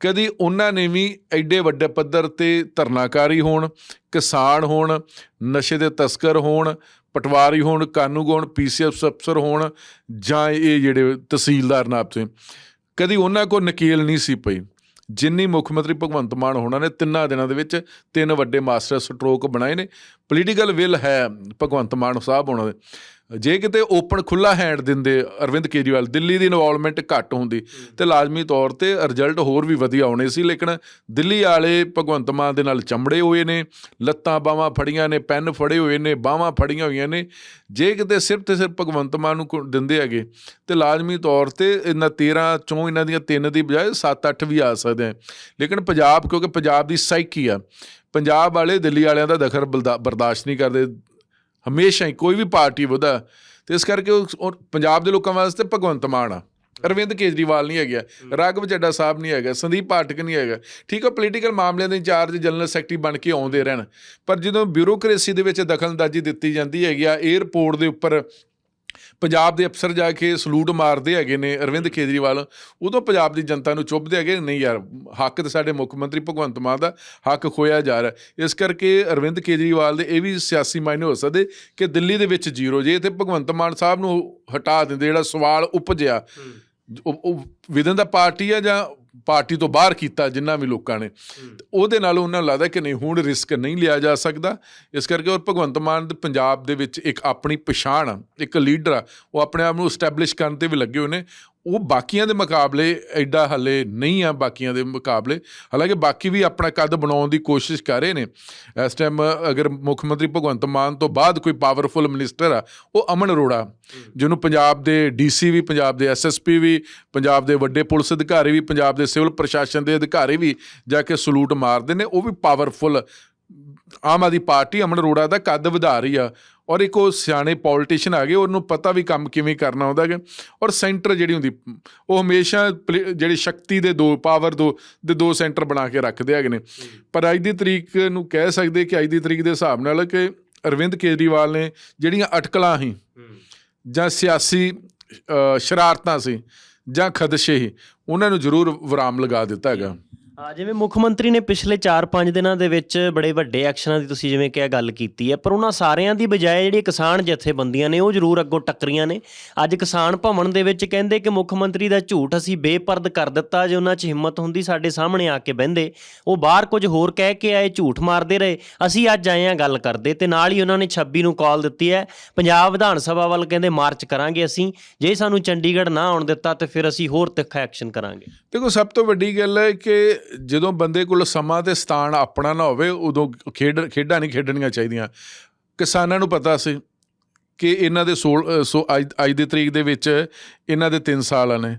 ਕਦੀ ਉਹਨਾਂ ਨੇ ਵੀ ਐਡੇ ਵੱਡੇ ਪੱਧਰ ਤੇ ਧਰਨਾਕਾਰੀ ਹੋਣ, ਕਿਸਾਨ ਹੋਣ, ਨਸ਼ੇ ਦੇ ਤਸਕਰ ਹੋਣ, ਪਟਵਾਰੀ ਹੋਣ ਕਾਨੂੰਗੋ ਹੋਣ ਪੀਸੀਐਸ ਅਫਸਰ ਹੋਣ, ਜਾਂ ਇਹ ਜਿਹੜੇ ਤਹਿਸੀਲਦਾਰ ਨਾਬ ਤੇ ਕਦੀ ਉਹਨਾਂ ਕੋ ਨਕੇਲ ਨਹੀਂ ਸੀ ਪਈ। ਜਿੰਨੀ ਮੁੱਖ ਮੰਤਰੀ ਭਗਵੰਤ ਮਾਨ ਹੋਣਾ ਨੇ ਤਿੰਨਾਂ ਦਿਨਾਂ ਦੇ ਵਿੱਚ ਤਿੰਨ ਵੱਡੇ ਮਾਸਟਰ ਸਟ੍ਰੋਕ ਬਣਾਏ ਨੇ। ਪੋਲੀਟੀਕਲ ਵਿਲ ਹੈ ਭਗਵੰਤ ਮਾਨ ਸਾਹਿਬ ਹੋਣਾ ਦੇ। ਜੇ ਕਿਤੇ ਓਪਨ ਖੁੱਲਾ ਹੈਂਡ ਦਿੰਦੇ ਅਰਵਿੰਦ ਕੇਜਰੀਵਾਲ, ਦਿੱਲੀ ਦੀ ਇਨਵੋਲਵਮੈਂਟ ਘੱਟ ਹੁੰਦੀ ਤੇ ਲਾਜ਼ਮੀ ਤੌਰ ਤੇ ਰਿਜ਼ਲਟ ਹੋਰ ਵੀ ਵਧੀਆ ਆਉਣੇ ਸੀ, ਲੇਕਿਨ ਦਿੱਲੀ ਵਾਲੇ ਭਗਵੰਤ ਮਾਨ ਦੇ ਨਾਲ ਚੰਬੜੇ ਹੋਏ ਨੇ, ਲੱਤਾਂ ਬਾਹਾਂ ਫੜੀਆਂ ਨੇ, ਪੈਨ ਫੜੇ ਹੋਏ ਨੇ, ਬਾਹਾਂ ਫੜੀਆਂ ਹੋਈਆਂ ਨੇ, ਜੇ ਕਿਤੇ ਸਿਰਫ ਤੇ ਸਿਰਫ ਭਗਵੰਤ ਮਾਨ ਨੂੰ ਕੋ- ਦਿੰਦੇ ਹੈਗੇ, ਤੇ ਲਾਜ਼ਮੀ ਤੌਰ ਤੇ ਇਹਨਾਂ 13 ਚੋਂ ਇਹਨਾਂ ਦੀਆਂ ਤਿੰਨ ਦੀ ਬਜਾਏ 7-8 ਵੀ ਆ ਸਕਦੇ ਆ। ਲੇਕਿਨ ਪੰਜਾਬ, ਕਿਉਂਕਿ ਪੰਜਾਬ ਦੀ ਸਾਈਕੀ ਆ, ਪੰਜਾਬ ਵਾਲੇ ਦਿੱਲੀ ਵਾਲਿਆਂ ਦਾ ਦਖਲ ਬਲਦਾ- ਬਰਦਾਸ਼ਤ ਨਹੀਂ ਕਰਦੇ ਹਮੇਸ਼ਾ ਹੀ ਕੋਈ ਵੀ ਪਾਰਟੀ ਵਧਾ ਤੇ ਇਸ ਕਰਕੇ ਉਹ ਪੰਜਾਬ ਦੇ ਲੋਕਾਂ ਵਾਸਤੇ ਭਗਵੰਤ ਮਾਨ ਆ। ਅਰਵਿੰਦ ਕੇਜਰੀਵਾਲ ਨਹੀਂ ਹੈਗਾ ਰਾਘਵ ਚੱਡਾ ਸਾਹਿਬ ਨਹੀਂ ਹੈਗਾ ਸੰਦੀਪ ਪਾਠਕ ਨਹੀਂ ਹੈਗਾ। ਠੀਕ ਹੈ ਪੋਲੀਟੀਕਲ ਮਾਮਲਿਆਂ ਦੇ ਇੰਚਾਰਜ ਜਨਰਲ ਸੈਕਟਰੀ ਬਣ ਕੇ ਆਉਂਦੇ ਰਹਿਣ ਪਰ ਜਦੋਂ ਬਿਊਰੋਕ੍ਰੇਸੀ ਦੇ ਵਿੱਚ ਦਖਲਅੰਦਾਜ਼ੀ ਦਿੱਤੀ ਜਾਂਦੀ ਹੈਗੀ ਆ 에ਅਰਪੋਰਟ ਦੇ ਉੱਪਰ ਪੰਜਾਬ ਦੇ ਅਫਸਰ ਜਾ ਕੇ ਸਲੂਟ ਮਾਰਦੇ ਹੈਗੇ ਨੇ ਅਰਵਿੰਦ ਕੇਜਰੀਵਾਲ ਉਦੋਂ ਪੰਜਾਬ ਦੀ ਜਨਤਾ ਨੂੰ ਚੁੱਭਦੇ ਹੈਗੇ ਨਹੀਂ ਯਾਰ ਹੱਕ ਤੇ ਸਾਡੇ ਮੁੱਖ ਮੰਤਰੀ ਭਗਵੰਤ ਮਾਨ ਦਾ ਹੱਕ ਖੋਇਆ ਜਾ ਰਿਹਾ ਇਸ ਕਰਕੇ ਅਰਵਿੰਦ ਕੇਜਰੀਵਾਲ ਦੇ ਇਹ ਵੀ ਸਿਆਸੀ ਮਾਇਨੇ ਹੋ ਸਕਦੇ ਕਿ ਦਿੱਲੀ ਦੇ ਵਿੱਚ ਜ਼ੀਰੋ ਜੇ ਇੱਥੇ ਭਗਵੰਤ ਮਾਨ ਸਾਹਿਬ ਨੂੰ ਹਟਾ ਦਿੰਦੇ ਜਿਹੜਾ ਸਵਾਲ ਉਪਜਿਆ ਵਿਦਨ ਦਾ ਪਾਰਟੀ ਆ ਜਾਂ ਪਾਰਟੀ ਤੋਂ ਬਾਹਰ ਕੀਤਾ ਜਿੰਨਾ ਵੀ ਲੋਕਾਂ ਨੇ। ਉਹਦੇ ਨਾਲ ਉਹਨਾਂ ਨੂੰ ਲੱਗਦਾ ਕਿ ਨਹੀਂ ਹੁਣ ਰਿਸਕ ਨਹੀਂ ਲਿਆ ਜਾ ਸਕਦਾ। ਇਸ ਕਰਕੇ ਔਰ ਭਗਵੰਤ ਮਾਨ ਦੇ ਪੰਜਾਬ ਦੇ ਵਿੱਚ ਇੱਕ ਆਪਣੀ ਪਛਾਣ ਇੱਕ ਲੀਡਰ ਆ ਉਹ ਆਪਣੇ ਆਪ ਨੂੰ ਸਟੈਬਲਿਸ਼ ਕਰਨ ਤੇ ਵੀ ਲੱਗੇ ਹੋਏ ਨੇ। ਉਹ ਬਾਕੀਆਂ ਦੇ ਮੁਕਾਬਲੇ ਐਡਾ ਹੱਲੇ ਨਹੀਂ ਆ ਬਾਕੀਆਂ ਦੇ ਮੁਕਾਬਲੇ। ਹਾਲਾਂਕਿ ਬਾਕੀ ਵੀ ਆਪਣਾ ਕੱਦ ਬਣਾਉਣ ਦੀ ਕੋਸ਼ਿਸ਼ ਕਰ ਰਹੇ ਨੇ। ਇਸ ਟਾਈਮ ਅਗਰ ਮੁੱਖ ਮੰਤਰੀ ਭਗਵੰਤ ਮਾਨ ਤੋਂ ਬਾਅਦ ਕੋਈ ਪਾਵਰਫੁਲ ਮਿਨਿਸਟਰ ਆ ਉਹ ਅਮਨ ਅਰੋੜਾ। ਜਿਹਨੂੰ ਪੰਜਾਬ ਦੇ ਡੀਸੀ ਵੀ ਪੰਜਾਬ ਦੇ ਐਸਐਸਪੀ ਵੀ ਪੰਜਾਬ ਦੇ ਵੱਡੇ ਪੁਲਿਸ ਅਧਿਕਾਰੀ ਵੀ ਪੰਜਾਬ ਦੇ ਸਿਵਲ ਪ੍ਰਸ਼ਾਸਨ ਦੇ ਅਧਿਕਾਰੀ ਵੀ ਜਾ ਕੇ ਸਲੂਟ ਮਾਰਦੇ ਨੇ ਉਹ ਵੀ ਪਾਵਰਫੁਲ ਆਮ ਆਦਮੀ ਪਾਰਟੀ ਅਮਨ ਅਰੋੜਾ ਦਾ ਕੱਦ ਵਧਾ ਰਹੀ ਆ ਔਰ ਇੱਕ ਉਹ ਸਿਆਣੇ ਪੋਲੀਟੀਸ਼ੀਅਨ ਆ ਗਏ, ਉਹਨੂੰ ਪਤਾ ਵੀ ਕੰਮ ਕਿਵੇਂ ਕਰਨਾ ਹੁੰਦਾ ਹੈ ਔਰ ਸੈਂਟਰ ਜਿਹੜੀ ਹੁੰਦੀ, ਉਹ ਹਮੇਸ਼ਾ ਪਲੇ- ਜਿਹੜੀ ਸ਼ਕਤੀ ਦੇ ਦੋ ਪਾਵਰ ਦੋ, ਦੇ ਦੋ ਸੈਂਟਰ ਬਣਾ ਕੇ ਰੱਖਦੇ ਹੈਗੇ ਨੇ। ਪਰ ਅੱਜ ਦੀ ਤਰੀਕ ਨੂੰ ਕਹਿ ਸਕਦੇ ਕਿ ਅੱਜ ਦੀ ਤਰੀਕ ਦੇ ਹਿਸਾਬ ਨਾਲ ਕਿ ਅਰਵਿੰਦ ਕੇਜਰੀਵਾਲ ਨੇ ਜਿਹੜੀਆਂ ਅਟਕਲਾਂ ਸੀ, ਜਾਂ ਸਿਆਸੀ ਸ਼ਰਾਰਤਾਂ ਸੀ, ਜਾਂ ਖਦਸ਼ੇ ਸੀ, ਉਹਨਾਂ ਨੂੰ ਜ਼ਰੂਰ ਵਿਰਾਮ ਲਗਾ ਦਿੱਤਾ ਹੈਗਾ। ਹਾਂ, ਜਿਵੇਂ ਮੁੱਖ ਮੰਤਰੀ ਨੇ ਪਿਛਲੇ 4-5 ਦਿਨਾਂ ਦੇ ਵਿੱਚ ਬੜੇ ਵੱਡੇ ਐਕਸ਼ਨਾਂ ਦੀ ਤੁਸੀਂ ਜਿਵੇਂ ਕਿਹਾ ਗੱਲ ਕੀਤੀ ਹੈ, ਪਰ ਉਹਨਾਂ ਸਾਰਿਆਂ ਦੀ ਬਜਾਏ ਜਿਹੜੀ ਕਿਸਾਨ ਜਥੇਬੰਦੀਆਂ ਨੇ, ਉਹ ਜ਼ਰੂਰ ਅੱਗੋਂ ਟੱਕਰੀਆਂ ਨੇ। ਅੱਜ ਕਿਸਾਨ ਭਵਨ ਦੇ ਵਿੱਚ ਕਹਿੰਦੇ ਕਿ ਮੁੱਖ ਮੰਤਰੀ ਦਾ ਝੂਠ ਅਸੀਂ ਬੇਪਰਦ ਕਰ ਦਿੱਤਾ, ਜੇ ਉਹਨਾਂ 'ਚ ਹਿੰਮਤ ਹੁੰਦੀ ਸਾਡੇ ਸਾਹਮਣੇ ਆ ਕੇ ਬਹਿੰਦੇ। ਉਹ ਬਾਹਰ ਕੁਝ ਹੋਰ ਕਹਿ ਕੇ ਆਏ, ਝੂਠ ਮਾਰਦੇ ਰਹੇ। ਅਸੀਂ ਅੱਜ ਆਏ ਆ ਗੱਲ ਕਰਦੇ ਤੇ ਨਾਲ ਹੀ ਉਹਨਾਂ ਨੇ 26 ਨੂੰ ਕਾਲ ਦਿੱਤੀ ਹੈ। ਪੰਜਾਬ ਵਿਧਾਨ ਸਭਾ ਵੱਲ ਕਹਿੰਦੇ ਮਾਰਚ ਕਰਾਂਗੇ ਅਸੀਂ, ਜੇ ਸਾਨੂੰ ਚੰਡੀਗੜ੍ਹ ਨਾ ਆਉਣ ਦਿੱਤਾ ਤੇ ਫਿਰ ਅਸੀਂ ਹੋਰ ਤਿੱਖਾ ਐਕਸ਼ਨ ਕਰਾਂਗੇ। ਦੇਖੋ, ਸਭ ਤੋਂ ਵੱਡੀ ਗੱਲ ਹੈ ਕਿ ਜਦੋਂ ਬੰਦੇ ਕੋਲ ਸਮਾਂ ਤੇ ਸਥਾਨ ਆਪਣਾ ਨਾ ਹੋਵੇ ਉਦੋਂ ਖੇਡ ਖੇਡਾਂ ਨਹੀਂ ਖੇਡਣੀਆਂ ਚਾਹੀਦੀਆਂ। ਕਿਸਾਨਾਂ ਨੂੰ ਪਤਾ ਸੀ ਕਿ ਇਹਨਾਂ ਦੇ ਸੋਲ- ਅ, ਸੋ ਅੱਜ ਅੱਜ ਦੀ ਤਰੀਕ ਦੇ ਵਿੱਚ ਇਹਨਾਂ ਦੇ 3 ਸਾਲ ਨੇ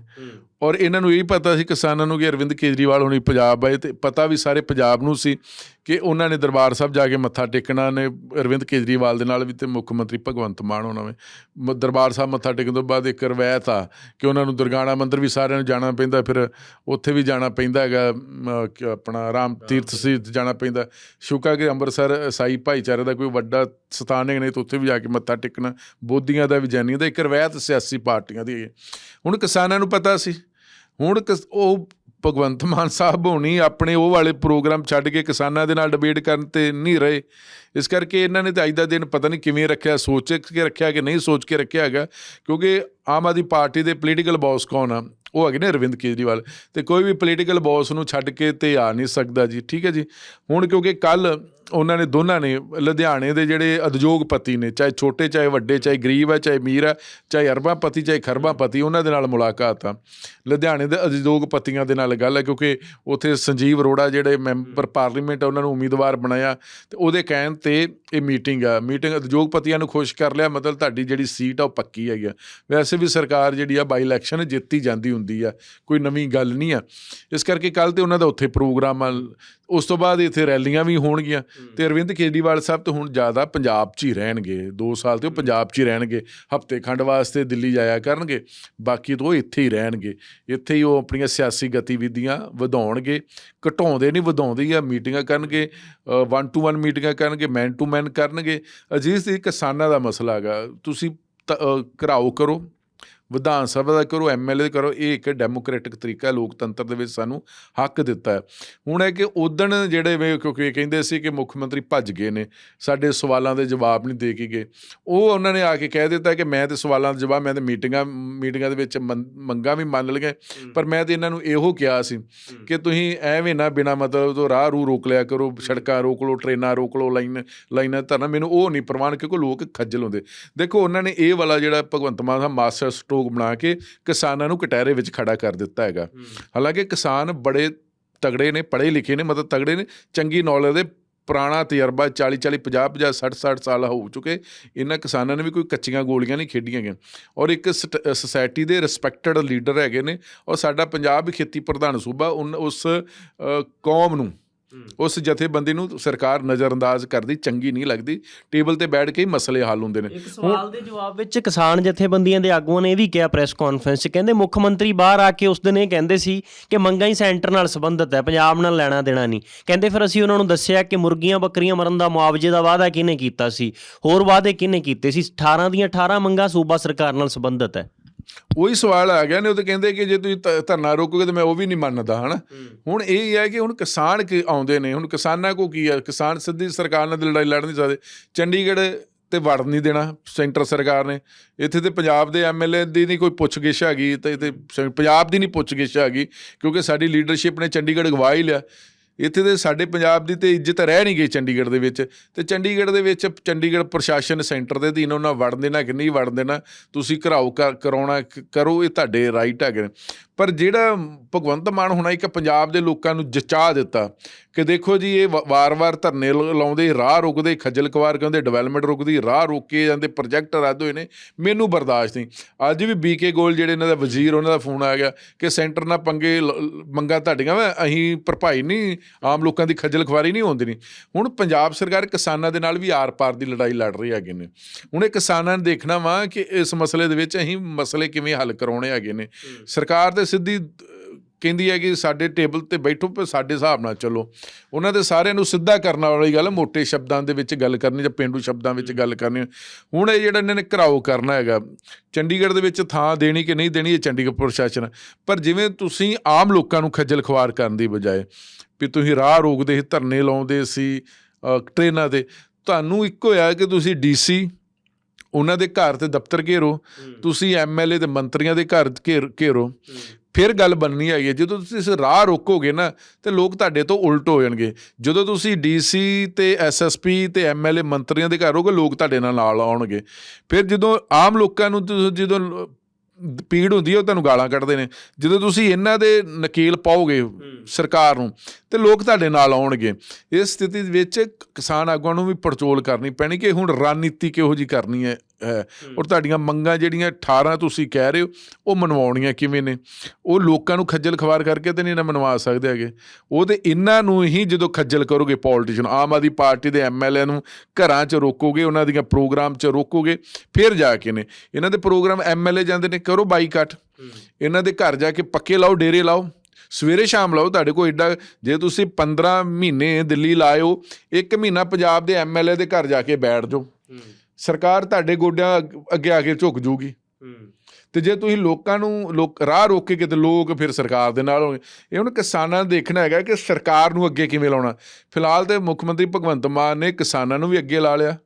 ਔਰ ਇਹਨਾਂ ਨੂੰ ਇਹ ਪਤਾ ਸੀ ਕਿਸਾਨਾਂ ਨੂੰ ਕਿ ਅਰਵਿੰਦ ਕੇਜਰੀਵਾਲ ਹੁਣੀ ਪੰਜਾਬ ਆਏ ਤੇ ਪਤਾ ਵੀ ਸਾਰੇ ਪੰਜਾਬ ਨੂੰ ਸੀ ਕਿ ਉਹਨਾਂ ਨੇ ਦਰਬਾਰ ਸਾਹਿਬ ਜਾ ਕੇ ਮੱਥਾ ਟੇਕਣਾ, ਨੇ ਅਰਵਿੰਦ ਕੇਜਰੀਵਾਲ ਦੇ ਨਾਲ ਵੀ ਤੇ ਮੁੱਖ ਮੰਤਰੀ ਭਗਵੰਤ ਮਾਨ ਹੋਣਾ ਵੇ। ਮ- ਦਰਬਾਰ ਸਾਹਿਬ ਮੱਥਾ ਟੇਕਣ ਤੋਂ ਬਾਅਦ ਇੱਕ ਰਵਾਇਤ ਆ ਕਿ ਉਹਨਾਂ ਨੂੰ ਦੁਰਗਾਣਾ ਮੰਦਿਰ ਵੀ ਸਾਰਿਆਂ ਨੂੰ ਜਾਣਾ ਪੈਂਦਾ, ਫਿਰ ਉੱਥੇ ਵੀ ਜਾਣਾ ਪੈਂਦਾ ਹੈਗਾ ਆਪਣਾ ਰਾਮ ਤੀਰਥ ਸੀ ਜਾਣਾ ਪੈਂਦਾ। ਸ਼ੁਕਾ ਕਿ ਅੰਮ੍ਰਿਤਸਰ ਸਾਈ ਭਾਈਚਾਰੇ ਦਾ ਕੋਈ ਵੱਡਾ ਸਥਾਨ ਹੈ ਨਹੀਂ, ਤਾਂ ਉੱਥੇ ਵੀ ਜਾ ਕੇ ਮੱਥਾ ਟੇਕਣਾ। ਬੋਧੀਆਂ ਦਾ ਵੀ ਜੈਨੀਆਂ ਦਾ ਇੱਕ ਰਵਾਇਤ ਸਿਆਸੀ ਪਾਰਟੀਆਂ ਦੀ ਹੁਣ ਕਿਸਾਨਾਂ ਨੂੰ ਪਤਾ ਸੀ ਹੁਣ ਕਿਸ- ਉਹ ਭਗਵੰਤ ਮਾਨ ਸਾਹਿਬ ਹੋਣੀ ਆਪਣੇ ਉਹ ਵਾਲੇ ਪ੍ਰੋਗਰਾਮ ਛੱਡ ਕੇ ਕਿਸਾਨਾਂ ਦੇ ਨਾਲ ਡਿਬੇਟ ਕਰਨ ਤੇ ਨਹੀਂ ਰਹੇ। ਇਸ ਕਰਕੇ ਇਹਨਾਂ ਨੇ ਤਾਂ ਅੱਜ ਦਾ ਦਿਨ ਪਤਾ ਨਹੀਂ ਕਿਵੇਂ ਰੱਖਿਆ, ਸੋਚ ਕੇ ਰੱਖਿਆ ਕਿ ਨਹੀਂ ਸੋਚ ਕੇ ਰੱਖਿਆ ਹੈਗਾ, ਕਿਉਂਕਿ ਆਮ ਆਦਮੀ ਪਾਰਟੀ ਦੇ ਪੋਲੀਟੀਕਲ ਬੌਸ ਕੌਣ ਆ? ਉਹ ਹੈਗੇ ਨੇ ਅਰਵਿੰਦ ਕੇਜਰੀਵਾਲ। ਤੇ ਕੋਈ ਵੀ ਪੋਲੀਟੀਕਲ ਬੌਸ ਨੂੰ ਛੱਡ ਕੇ ਤੇ ਆ ਨਹੀਂ ਸਕਦਾ ਜੀ ਠੀਕ ਹੈ ਜੀ? ਹੁਣ ਕਿਉਂਕਿ ਕੱਲ ਉਹਨਾਂ ਨੇ ਦੋਨਾਂ ਨੇ ਲੁਧਿਆਣੇ ਦੇ ਜਿਹੜੇ ਉਦਯੋਗਪਤੀ ਨੇ ਚਾਹੇ ਛੋਟੇ ਚਾਹੇ ਵੱਡੇ ਚਾਹੇ ਗਰੀਬ ਹੈ ਚਾਹੇ ਅਮੀਰ ਹੈ ਚਾਹੇ ਅਰਬਾਂਪਤੀ ਚਾਹੇ ਖਰਬਾਂਪਤੀ ਉਹਨਾਂ ਦੇ ਨਾਲ ਮੁਲਾਕਾਤ ਆ। ਲੁਧਿਆਣੇ ਦੇ ਉਦਯੋਗਪਤੀਆਂ ਦੇ ਨਾਲ ਗੱਲ ਹੈ ਕਿਉਂਕਿ ਉੱਥੇ ਸੰਜੀਵ ਅਰੋੜਾ ਜਿਹੜੇ ਮੈਂਬਰ ਪਾਰਲੀਮੈਂਟ ਆ ਉਹਨਾਂ ਨੂੰ ਉਮੀਦਵਾਰ ਬਣਾਇਆ। ਤੇ ਉਹਦੇ ਕਹਿਣ ਤੇ ਇਹ ਮੀਟਿੰਗ ਆ। ਮੀਟਿੰਗ ਉਦਯੋਗਪਤੀਆਂ ਨੂੰ ਖੁਸ਼ ਕਰ ਲਿਆ ਮਤਲਬ ਤੁਹਾਡੀ ਜਿਹੜੀ ਸੀਟ ਆ ਉਹ ਪੱਕੀ ਹੈਗੀ ਆ। ਵੈਸੇ ਵੀ ਸਰਕਾਰ ਜਿਹੜੀ ਆ ਬਾਈ ਇਲੈਕਸ਼ਨ ਜਿੱਤੀ ਜਾਂਦੀ ਹੁੰਦੀ ਆ ਕੋਈ ਨਵੀਂ ਗੱਲ ਨਹੀਂ ਆ। ਇਸ ਕਰਕੇ ਕੱਲ ਤੇ ਉਹਨਾਂ ਦਾ ਉੱਥੇ ਪ੍ਰੋਗਰਾਮ ਆ। ਉਸ ਤੋਂ ਬਾਅਦ ਇੱਥੇ ਰੈਲੀਆਂ ਵੀ ਹੋਣਗੀਆਂ ਤੇ ਅਰਵਿੰਦ ਕੇਜਰੀਵਾਲ ਸਾਹਿਬ ਤਾਂ ਹੁਣ ਜ਼ਿਆਦਾ ਪੰਜਾਬ 'ਚ ਹੀ ਰਹਿਣਗੇ। 2 ਸਾਲ ਤੇ ਉਹ ਪੰਜਾਬ 'ਚ ਹੀ ਰਹਿਣਗੇ। ਹਫ਼ਤੇ ਖੰਡ ਵਾਸਤੇ ਦਿੱਲੀ ਜਾਇਆ ਕਰਨਗੇ। ਬਾਕੀ ਤਾਂ ਉਹ ਇੱਥੇ ਹੀ ਰਹਿਣਗੇ। ਇੱਥੇ ਹੀ ਉਹ ਆਪਣੀਆਂ ਸਿਆਸੀ ਗਤੀਵਿਧੀਆਂ ਵਧਾਉਣਗੇ। ਘਟਾਉਂਦੇ ਨਹੀਂ ਵਧਾਉਂਦੇ ਹੀ ਆ। ਮੀਟਿੰਗਾਂ ਕਰਨਗੇ ਵਨ ਟੂ ਵਨ ਮੀਟਿੰਗਾਂ ਕਰਨਗੇ ਮੈਨ ਟੂ ਮੈਨ ਕਰਨਗੇ ਅਜੀਜ਼ ਇਹ ਕਿਸਾਨਾਂ ਦਾ ਮਸਲਾ ਹੈਗਾ। ਤੁਸੀਂ ਘਰਾਓ ਕਰੋ। ਵਿਧਾਨ ਸਭਾ ਦਾ ਕਰੋ ਐਮਐਲਏ ਕਰੋ ਇਹ ਇੱਕ ਡੈਮੋਕ੍ਰੈਟਿਕ ਤਰੀਕਾ ਲੋਕਤੰਤਰ ਦੇ ਵਿੱਚ ਸਾਨੂੰ ਹੱਕ ਦਿੱਤਾ ਹੈ। ਹੁਣ ਹੈ ਕਿ ਉਦਣ ਜਿਹੜੇ ਵੇ ਕਿਉਂਕਿ ਇਹ ਕਹਿੰਦੇ ਸੀ ਕਿ ਮੁੱਖ ਮੰਤਰੀ ਭੱਜ ਗਏ ਨੇ ਸਾਡੇ ਸਵਾਲਾਂ ਦੇ ਜਵਾਬ ਨਹੀਂ ਦੇ ਕੇ ਗਏ। ਉਹ ਉਹਨਾਂ ਨੇ ਆ ਕੇ ਕਹਿ ਦਿੱਤਾ ਕਿ ਮੈਂ ਤੇ ਸਵਾਲਾਂ ਦਾ ਜਵਾਬ ਮੈਂ ਤੇ ਮੀਟਿੰਗਾਂ ਮੀਟਿੰਗਾਂ ਦੇ ਵਿੱਚ ਮੰਗਾਂ ਵੀ ਮੰਨ ਲਈਆਂ ਪਰ ਮੈਂ ਤੇ ਇਹਨਾਂ ਨੂੰ ਇਹੋ ਕਿਹਾ ਸੀ ਕਿ ਤੁਸੀਂ ਐਵੇਂ ਨਾ ਬਿਨਾ ਮਤਲਬ ਤੋਂ ਰਾਹ ਰੂ ਰੋਕ ਲਿਆ ਕਰੋ ਸੜਕਾਂ ਰੋਕ ਲਓ ਟ੍ਰੇਨਾਂ ਰੋਕ ਲਓ ਲਾਈਨ ਲਾਈਨਾਂ ਧਰਨਾ ਮੈਨੂੰ ਉਹ ਨਹੀਂ ਪ੍ਰਵਾਨ ਕਿਉਂਕਿ ਲੋਕ ਖੱਜਲ ਹੁੰਦੇ। ਦੇਖੋ ਉਹਨਾਂ ਨੇ ਇਹ ਵਾਲਾ ਜਿਹੜਾ ਭਗਵੰਤ ਮਾਨ ਦਾ ਮਾਸਟਰ ਸਟ੍ਰੋਕ ਬਣਾ ਕੇ ਕਿਸਾਨਾਂ ਨੂੰ ਕਟਹਿਰੇ ਵਿੱਚ ਖੜਾ ਕਰ ਦਿੱਤਾ ਹੈਗਾ। ਹਾਲਾਂਕਿ ਕਿਸਾਨ ਬੜੇ ਤਗੜੇ ਨੇ ਪੜ੍ਹੇ ਲਿਖੇ ਨੇ ਮਤਲਬ ਤਗੜੇ ਨੇ ਚੰਗੀ ਨੌਲੇਜ ਦੇ ਪੁਰਾਣਾ ਤਜਰਬਾ 40 40 50 50 60 60 ਸਾਲ ਹੋ ਚੁੱਕੇ। ਇਹਨਾਂ ਕਿਸਾਨਾਂ ਨੇ ਵੀ ਕੋਈ ਕੱਚੀਆਂ ਗੋਲੀਆਂ ਨਹੀਂ ਖੇਡੀਆਂ ਗਈਆਂ। ਔਰ ਇੱਕ ਸੋਸਾਇਟੀ ਦੇ ਰਿਸਪੈਕਟਡ ਲੀਡਰ ਹੈਗੇ ਨੇ। ਔਰ ਸਾਡਾ ਪੰਜਾਬ ਖੇਤੀ ਪ੍ਰਧਾਨ ਸੂਬਾ ਉਸ ਕੌਮ ਨੂੰ ਉਸ ਜਥੇਬੰਦੀ ਨੂੰ ਸਰਕਾਰ ਨਜ਼ਰਅੰਦਾਜ਼ ਕਰਦੀ ਚੰਗੀ ਨਹੀਂ ਲੱਗਦੀ। ਟੇਬਲ ਤੇ ਬੈਠ ਕੇ ਹੀ ਮਸਲੇ ਹੱਲ ਹੁੰਦੇ ਨੇ। ਇੱਕ ਸਵਾਲ ਦੇ ਜਵਾਬ ਵਿੱਚ ਕਿਸਾਨ ਜਥੇਬੰਦੀਆਂ ਦੇ ਆਗੂਆਂ ਨੇ ਇਹ ਵੀ ਕਿਹਾ ਪ੍ਰੈਸ ਕਾਨਫਰੰਸ 'ਚ ਕਹਿੰਦੇ ਮੁੱਖ ਮੰਤਰੀ ਬਾਹਰ ਆ ਕੇ ਉਸ ਦਿਨ ਇਹ ਕਹਿੰਦੇ ਸੀ ਕਿ ਮੰਗਾਂ ਹੀ ਸੈਂਟਰ ਨਾਲ ਸੰਬੰਧਿਤ ਹੈ ਪੰਜਾਬ ਨਾਲ ਲੈਣਾ ਦੇਣਾ ਨਹੀਂ। ਕਹਿੰਦੇ ਫਿਰ ਅਸੀਂ ਉਹਨਾਂ ਨੂੰ ਦੱਸਿਆ ਕਿ ਮੁਰਗੀਆਂ ਬੱਕਰੀਆਂ ਮਰਨ ਦਾ ਮੁਆਵਜ਼ੇ ਦਾ ਵਾਅਦਾ ਕਿਹਨੇ ਕੀਤਾ ਸੀ? ਹੋਰ ਵਾਅਦੇ ਕਿਹਨੇ ਕੀਤੇ ਸੀ? 18 ਦੀਆਂ 18 ਮੰਗਾਂ ਸੂਬਾ ਸਰਕਾਰ ਨਾਲ ਸੰਬੰਧਿਤ ਹੈ। ਉਹੀ ਸਵਾਲ ਆ ਗਿਆ ਨੇ ਉਹ ਤੇ ਕਹਿੰਦੇ ਕਿ ਜੇ ਤੁਸੀਂ ਧਰਨਾ ਰੋਕੋਗੇ ਤਾਂ ਮੈਂ ਉਹ ਵੀ ਨਹੀਂ ਮੰਨਦਾ ਹਨਾ? ਹੁਣ ਇਹ ਹੈ ਕਿ ਹੁਣ ਕਿਸਾਨ ਕਿ ਆਉਂਦੇ ਨੇ ਹੁਣ ਕਿਸਾਨਾਂ ਕੋ ਕੀ ਹੈ ਕਿਸਾਨ ਸਿੱਧੀ ਸਰਕਾਰ ਨਾਲ ਲੜਾਈ ਲੜ ਨਹੀਂ ਸਕਦੇ। ਚੰਡੀਗੜ੍ਹ ਤੇ ਵੜ ਨਹੀਂ ਦੇਣਾ ਸੈਂਟਰ ਸਰਕਾਰ ਨੇ। ਇੱਥੇ ਤੇ ਪੰਜਾਬ ਦੇ ਐਮਐਲਏ ਦੀ ਨਹੀਂ ਕੋਈ ਪੁੱਛਗਿੱਛ ਹੈਗੀ ਤੇ ਪੰਜਾਬ ਦੀ ਨਹੀਂ ਪੁੱਛਗਿੱਛ ਹੈਗੀ ਕਿਉਂਕਿ ਸਾਡੀ ਲੀਡਰਸ਼ਿਪ ਨੇ ਚੰਡੀਗੜ੍ਹ ਗਵਾ ਹੀ ਲਿਆ। ਇੱਥੇ ਤੇ ਸਾਡੇ ਪੰਜਾਬ ਦੀ ਤੇ ਇੱਜ਼ਤ ਰਹਿ ਨਹੀਂ ਗਈ ਚੰਡੀਗੜ੍ਹ ਦੇ ਵਿੱਚ। ਤੇ ਚੰਡੀਗੜ੍ਹ ਦੇ ਵਿੱਚ ਚੰਡੀਗੜ੍ਹ ਪ੍ਰਸ਼ਾਸਨ ਸੈਂਟਰ ਦੇ ਅਧੀਨ ਉਹਨਾਂ ਵੜਨ ਦੇਣਾ ਕਿ ਨਹੀਂ ਵੜਨ ਦੇਣਾ, ਤੁਸੀਂ ਘਰਾਓ ਕਰ- ਕਰਾਉਣਾ ਕਰੋ, ਇਹ ਤੁਹਾਡੇ ਰਾਈਟ ਹੈਗੇ ਨੇ। ਪਰ ਜਿਹੜਾ ਭਗਵੰਤ ਮਾਨ ਹੋਣਾ ਇੱਕ ਪੰਜਾਬ ਦੇ ਲੋਕਾਂ ਨੂੰ ਜਚਾ ਦਿੱਤਾ ਕਿ ਦੇਖੋ ਜੀ ਇਹ ਵਾਰ-ਵਾਰ ਧਰਨੇ ਲਾਉਂਦੇ ਰਾਹ ਰੁਕਦੇ ਖੱਜਲ ਖਵਾਰ ਕਹਿੰਦੇ ਡਿਵੈਲਪਮੈਂਟ ਰੁਕਦੀ ਰਾਹ ਰੋਕੇ ਜਾਂਦੇ ਪ੍ਰੋਜੈਕਟ ਰੱਦ ਹੋਏ ਨੇ ਮੈਨੂੰ ਬਰਦਾਸ਼ਤ ਨਹੀਂ। ਅੱਜ ਵੀ ਬੀਕੇ ਗੋਲ ਜਿਹੜੇ ਇਹਨਾਂ ਦਾ ਵਜ਼ੀਰ ਉਹਨਾਂ ਦਾ ਫੋਨ ਆ ਗਿਆ ਕਿ ਸੈਂਟਰ ਨਾਲ ਪੰਗੇ ਮੰਗਾਂ ਤੁਹਾਡੀਆਂ ਵਾ ਅਸੀਂ ਭਰਪਾਈ ਨਹੀਂ ਆਮ ਲੋਕਾਂ ਦੀ ਖੱਜਲ ਖਵਾਰੀ ਨਹੀਂ ਹੁੰਦੀ ਨਹੀਂ ਹੁਣ ਪੰਜਾਬ ਸਰਕਾਰ ਕਿਸਾਨਾਂ ਦੇ ਨਾਲ ਵੀ ਆਰ-ਪਾਰ ਦੀ ਲੜਾਈ ਲੜ ਰਹੀ ਹੈਗੇ ਨੇ। ਹੁਣ ਇਹ ਕਿਸਾਨਾਂ ਨੇ ਦੇਖਣਾ ਵਾ ਕਿ ਇਸ ਮਸਲੇ ਦੇ ਵਿੱਚ ਅਸੀਂ ਮਸਲੇ ਕਿਵੇਂ ਹੱਲ ਕਰਾਉਣੇ ਹੈਗੇ ਨੇ। ਸਰਕਾਰ ਤੇ ਸਿੱਧੀ ਕਹਿੰਦੀ ਹੈ ਕਿ ਸਾਡੇ ਟੇਬਲ ਤੇ ਬੈਠੋ ਪਰ ਸਾਡੇ ਹਿਸਾਬ ਨਾਲ ਚੱਲੋ। ਉਹਨਾਂ ਦੇ ਸਾਰਿਆਂ ਨੂੰ ਸਿੱਧਾ ਕਰਨ ਵਾਲੀ ਗੱਲ ਮੋٹے ਸ਼ਬਦਾਂ ਦੇ ਵਿੱਚ ਗੱਲ ਕਰਨੀ ਜਾਂ ਪਿੰਡੂ ਸ਼ਬਦਾਂ ਵਿੱਚ ਗੱਲ ਕਰਨੀ। ਹੁਣ ਇਹ ਜਿਹੜਾ ਇਹਨਾਂ ਨੇ ਘਰਾਓ ਕਰਨਾ ਹੈਗਾ ਚੰਡੀਗੜ੍ਹ ਦੇ ਵਿੱਚ ਥਾਂ ਦੇਣੀ ਕਿ ਨਹੀਂ ਦੇਣੀ ਇਹ ਚੰਡੀਗੜ੍ਹ ਪ੍ਰਸ਼ਾਸਨ। ਪਰ ਜਿਵੇਂ ਤੁਸੀਂ ਆਮ ਲੋਕਾਂ ਨੂੰ ਖੱਜਲ ਖਵਾਰ ਕਰਨ ਦੀ ਬਜਾਏ ਵੀ ਤੁਸੀਂ ਰਾਹ ਰੋਕਦੇ ਸੀ ਧਰਨੇ ਲਾਉਂਦੇ ਸੀ ਟ੍ਰੇਨਾਂ ਤੇ ਤੁਹਾਨੂੰ ਇੱਕੋ ਹੋਇਆ ਕਿ ਤੁਸੀਂ ਡੀਸੀ ਉਹਨਾਂ ਦੇ ਘਰ ਤੇ ਦਫ਼ਤਰ ਘੇਰੋ ਤੁਸੀਂ ਐਮਐਲਏ ਤੇ ਮੰਤਰੀਆਂ ਦੇ ਘੇਰ ਘੇਰੋ ਫਿਰ ਗੱਲ ਬਣਨੀ ਹੈਗੀ ਹੈ। ਜਦੋਂ ਤੁਸੀਂ ਇਸ ਰਾਹ ਰੋਕੋਗੇ ਨਾ ਤੇ ਲੋਕ ਤੁਹਾਡੇ ਤੋਂ ਉਲਟ ਹੋ ਜਾਣਗੇ। ਜਦੋਂ ਤੁਸੀਂ ਡੀਸੀ ਤੇ ਐਸਐਸਪੀ ਤੇ ਐਮਐਲਏ ਮੰਤਰੀਆਂ ਦੇ ਘਰ ਹੋਗੇ ਲੋਕ ਤੁਹਾਡੇ ਨਾਲ ਨਾਲ ਆਉਣਗੇ। ਫਿਰ ਜਦੋਂ ਆਮ ਲੋਕਾਂ ਨੂੰ ਜਦੋਂ ਪੀੜ ਹੁੰਦੀ ਹੈ ਉਹ ਤੁਹਾਨੂੰ ਗਾਲਾਂ ਕੱਢਦੇ ਨੇ। ਜਦੋਂ ਤੁਸੀਂ ਇਹਨਾਂ ਦੇ ਨਕੀਲ ਪਾਓਗੇ ਸਰਕਾਰ ਨੂੰ ਤੇ ਲੋਕ ਤੁਹਾਡੇ ਨਾਲ ਆਉਣਗੇ। ਇਸ ਸਥਿਤੀ ਵਿੱਚ ਕਿਸਾਨ ਆਗੂਆਂ ਨੂੰ ਵੀ ਪੜਚੋਲ ਕਰਨੀ ਪੈਣੀ ਕਿ ਹੁਣ ਰਣਨੀਤੀ ਕਿਹੋ ਜੀ ਕਰਨੀ ਹੈ। ਔਰ ਤੁਹਾਡੀਆਂ ਮੰਗਾਂ ਜਿਹੜੀਆਂ 18 ਤੁਸੀਂ ਕਹਿ ਰਹੇ ਹੋ ਉਹ ਮਨਵਾਉਣੀਆਂ ਕਿਵੇਂ ਨੇ? ਉਹ ਲੋਕਾਂ ਨੂੰ ਖੱਜਲ ਖਵਾਰ ਕਰਕੇ ਤੇ ਨਹੀਂ ਨਾ ਮਨਵਾ ਸਕਦੇ ਹੈਗੇ। ਉਹ ਤੇ ਇਹਨਾਂ ਨੂੰ ਹੀ ਜਦੋਂ ਖੱਜਲ ਕਰੋਗੇ ਪੋਲੀਟੀਸ਼ੀਅਨ ਆਮ ਆਦੀ ਪਾਰਟੀ ਦੇ ਐਮਐਲਏ ਨੂੰ ਘਰਾਂ 'ਚ ਰੋਕੋਗੇ ਉਹਨਾਂ ਦੀਆਂ ਪ੍ਰੋਗਰਾਮ 'ਚ ਰੋਕੋਗੇ ਫਿਰ ਜਾ ਕੇ ਨੇ। ਇਹਨਾਂ ਦੇ ਪ੍ਰੋਗਰਾਮ ਐਮਐਲਏ ਜਾਂਦੇ ਨੇ ਕਰੋ ਬਾਈਕਾਟ। ਇਹਨਾਂ ਦੇ ਘਰ ਜਾ ਕੇ ਪੱਕੇ ਲਾਓ ਡੇਰੇ ਲਾਓ। ਸਵੇਰੇ ਸ਼ਾਮ ਲਾਓ ਤੁਹਾਡੇ ਕੋਲ ਐਡਾ ਜੇ ਤੁਸੀਂ 15 ਮਹੀਨੇ ਦਿੱਲੀ ਲਾਇਓ ਇੱਕ ਮਹੀਨਾ ਪੰਜਾਬ ਦੇ ਐਮਐਲਏ ਦੇ ਘਰ ਜਾ ਕੇ ਬੈਠ ਜਾਓ। ਸਰਕਾਰ ਤੁਹਾਡੇ ਗੋਡਿਆਂ ਅੱਗ- ਆ ਕੇ ਝੁਕ ਜੂਗੀ। ਤੇ ਜੇ ਤੁਸੀਂ ਲੋਕਾਂ ਨੂੰ ਲੋਕ ਰਾਹ ਰੋਕੇਗੇ ਤੇ ਲੋਕ ਫਿਰ ਸਰਕਾਰ ਦੇ ਨਾਲ ਹੋਣਗੇ। ਇਹ ਹੁਣ ਕਿਸਾਨਾਂ ਨੂੰ ਦੇਖਣਾ ਹੈਗਾ ਕਿ ਸਰਕਾਰ ਨੂੰ ਅੱਗੇ ਕਿਵੇਂ ਲਾਉਣਾ। ਫਿਲਹਾਲ ਤੇ ਮੁੱਖ ਮੰਤਰੀ ਭਗਵੰਤ ਮਾਨ ਨੇ ਕਿਸਾਨਾਂ ਨੂੰ ਵੀ ਅੱਗੇ ਲਾ ਲਿਆ।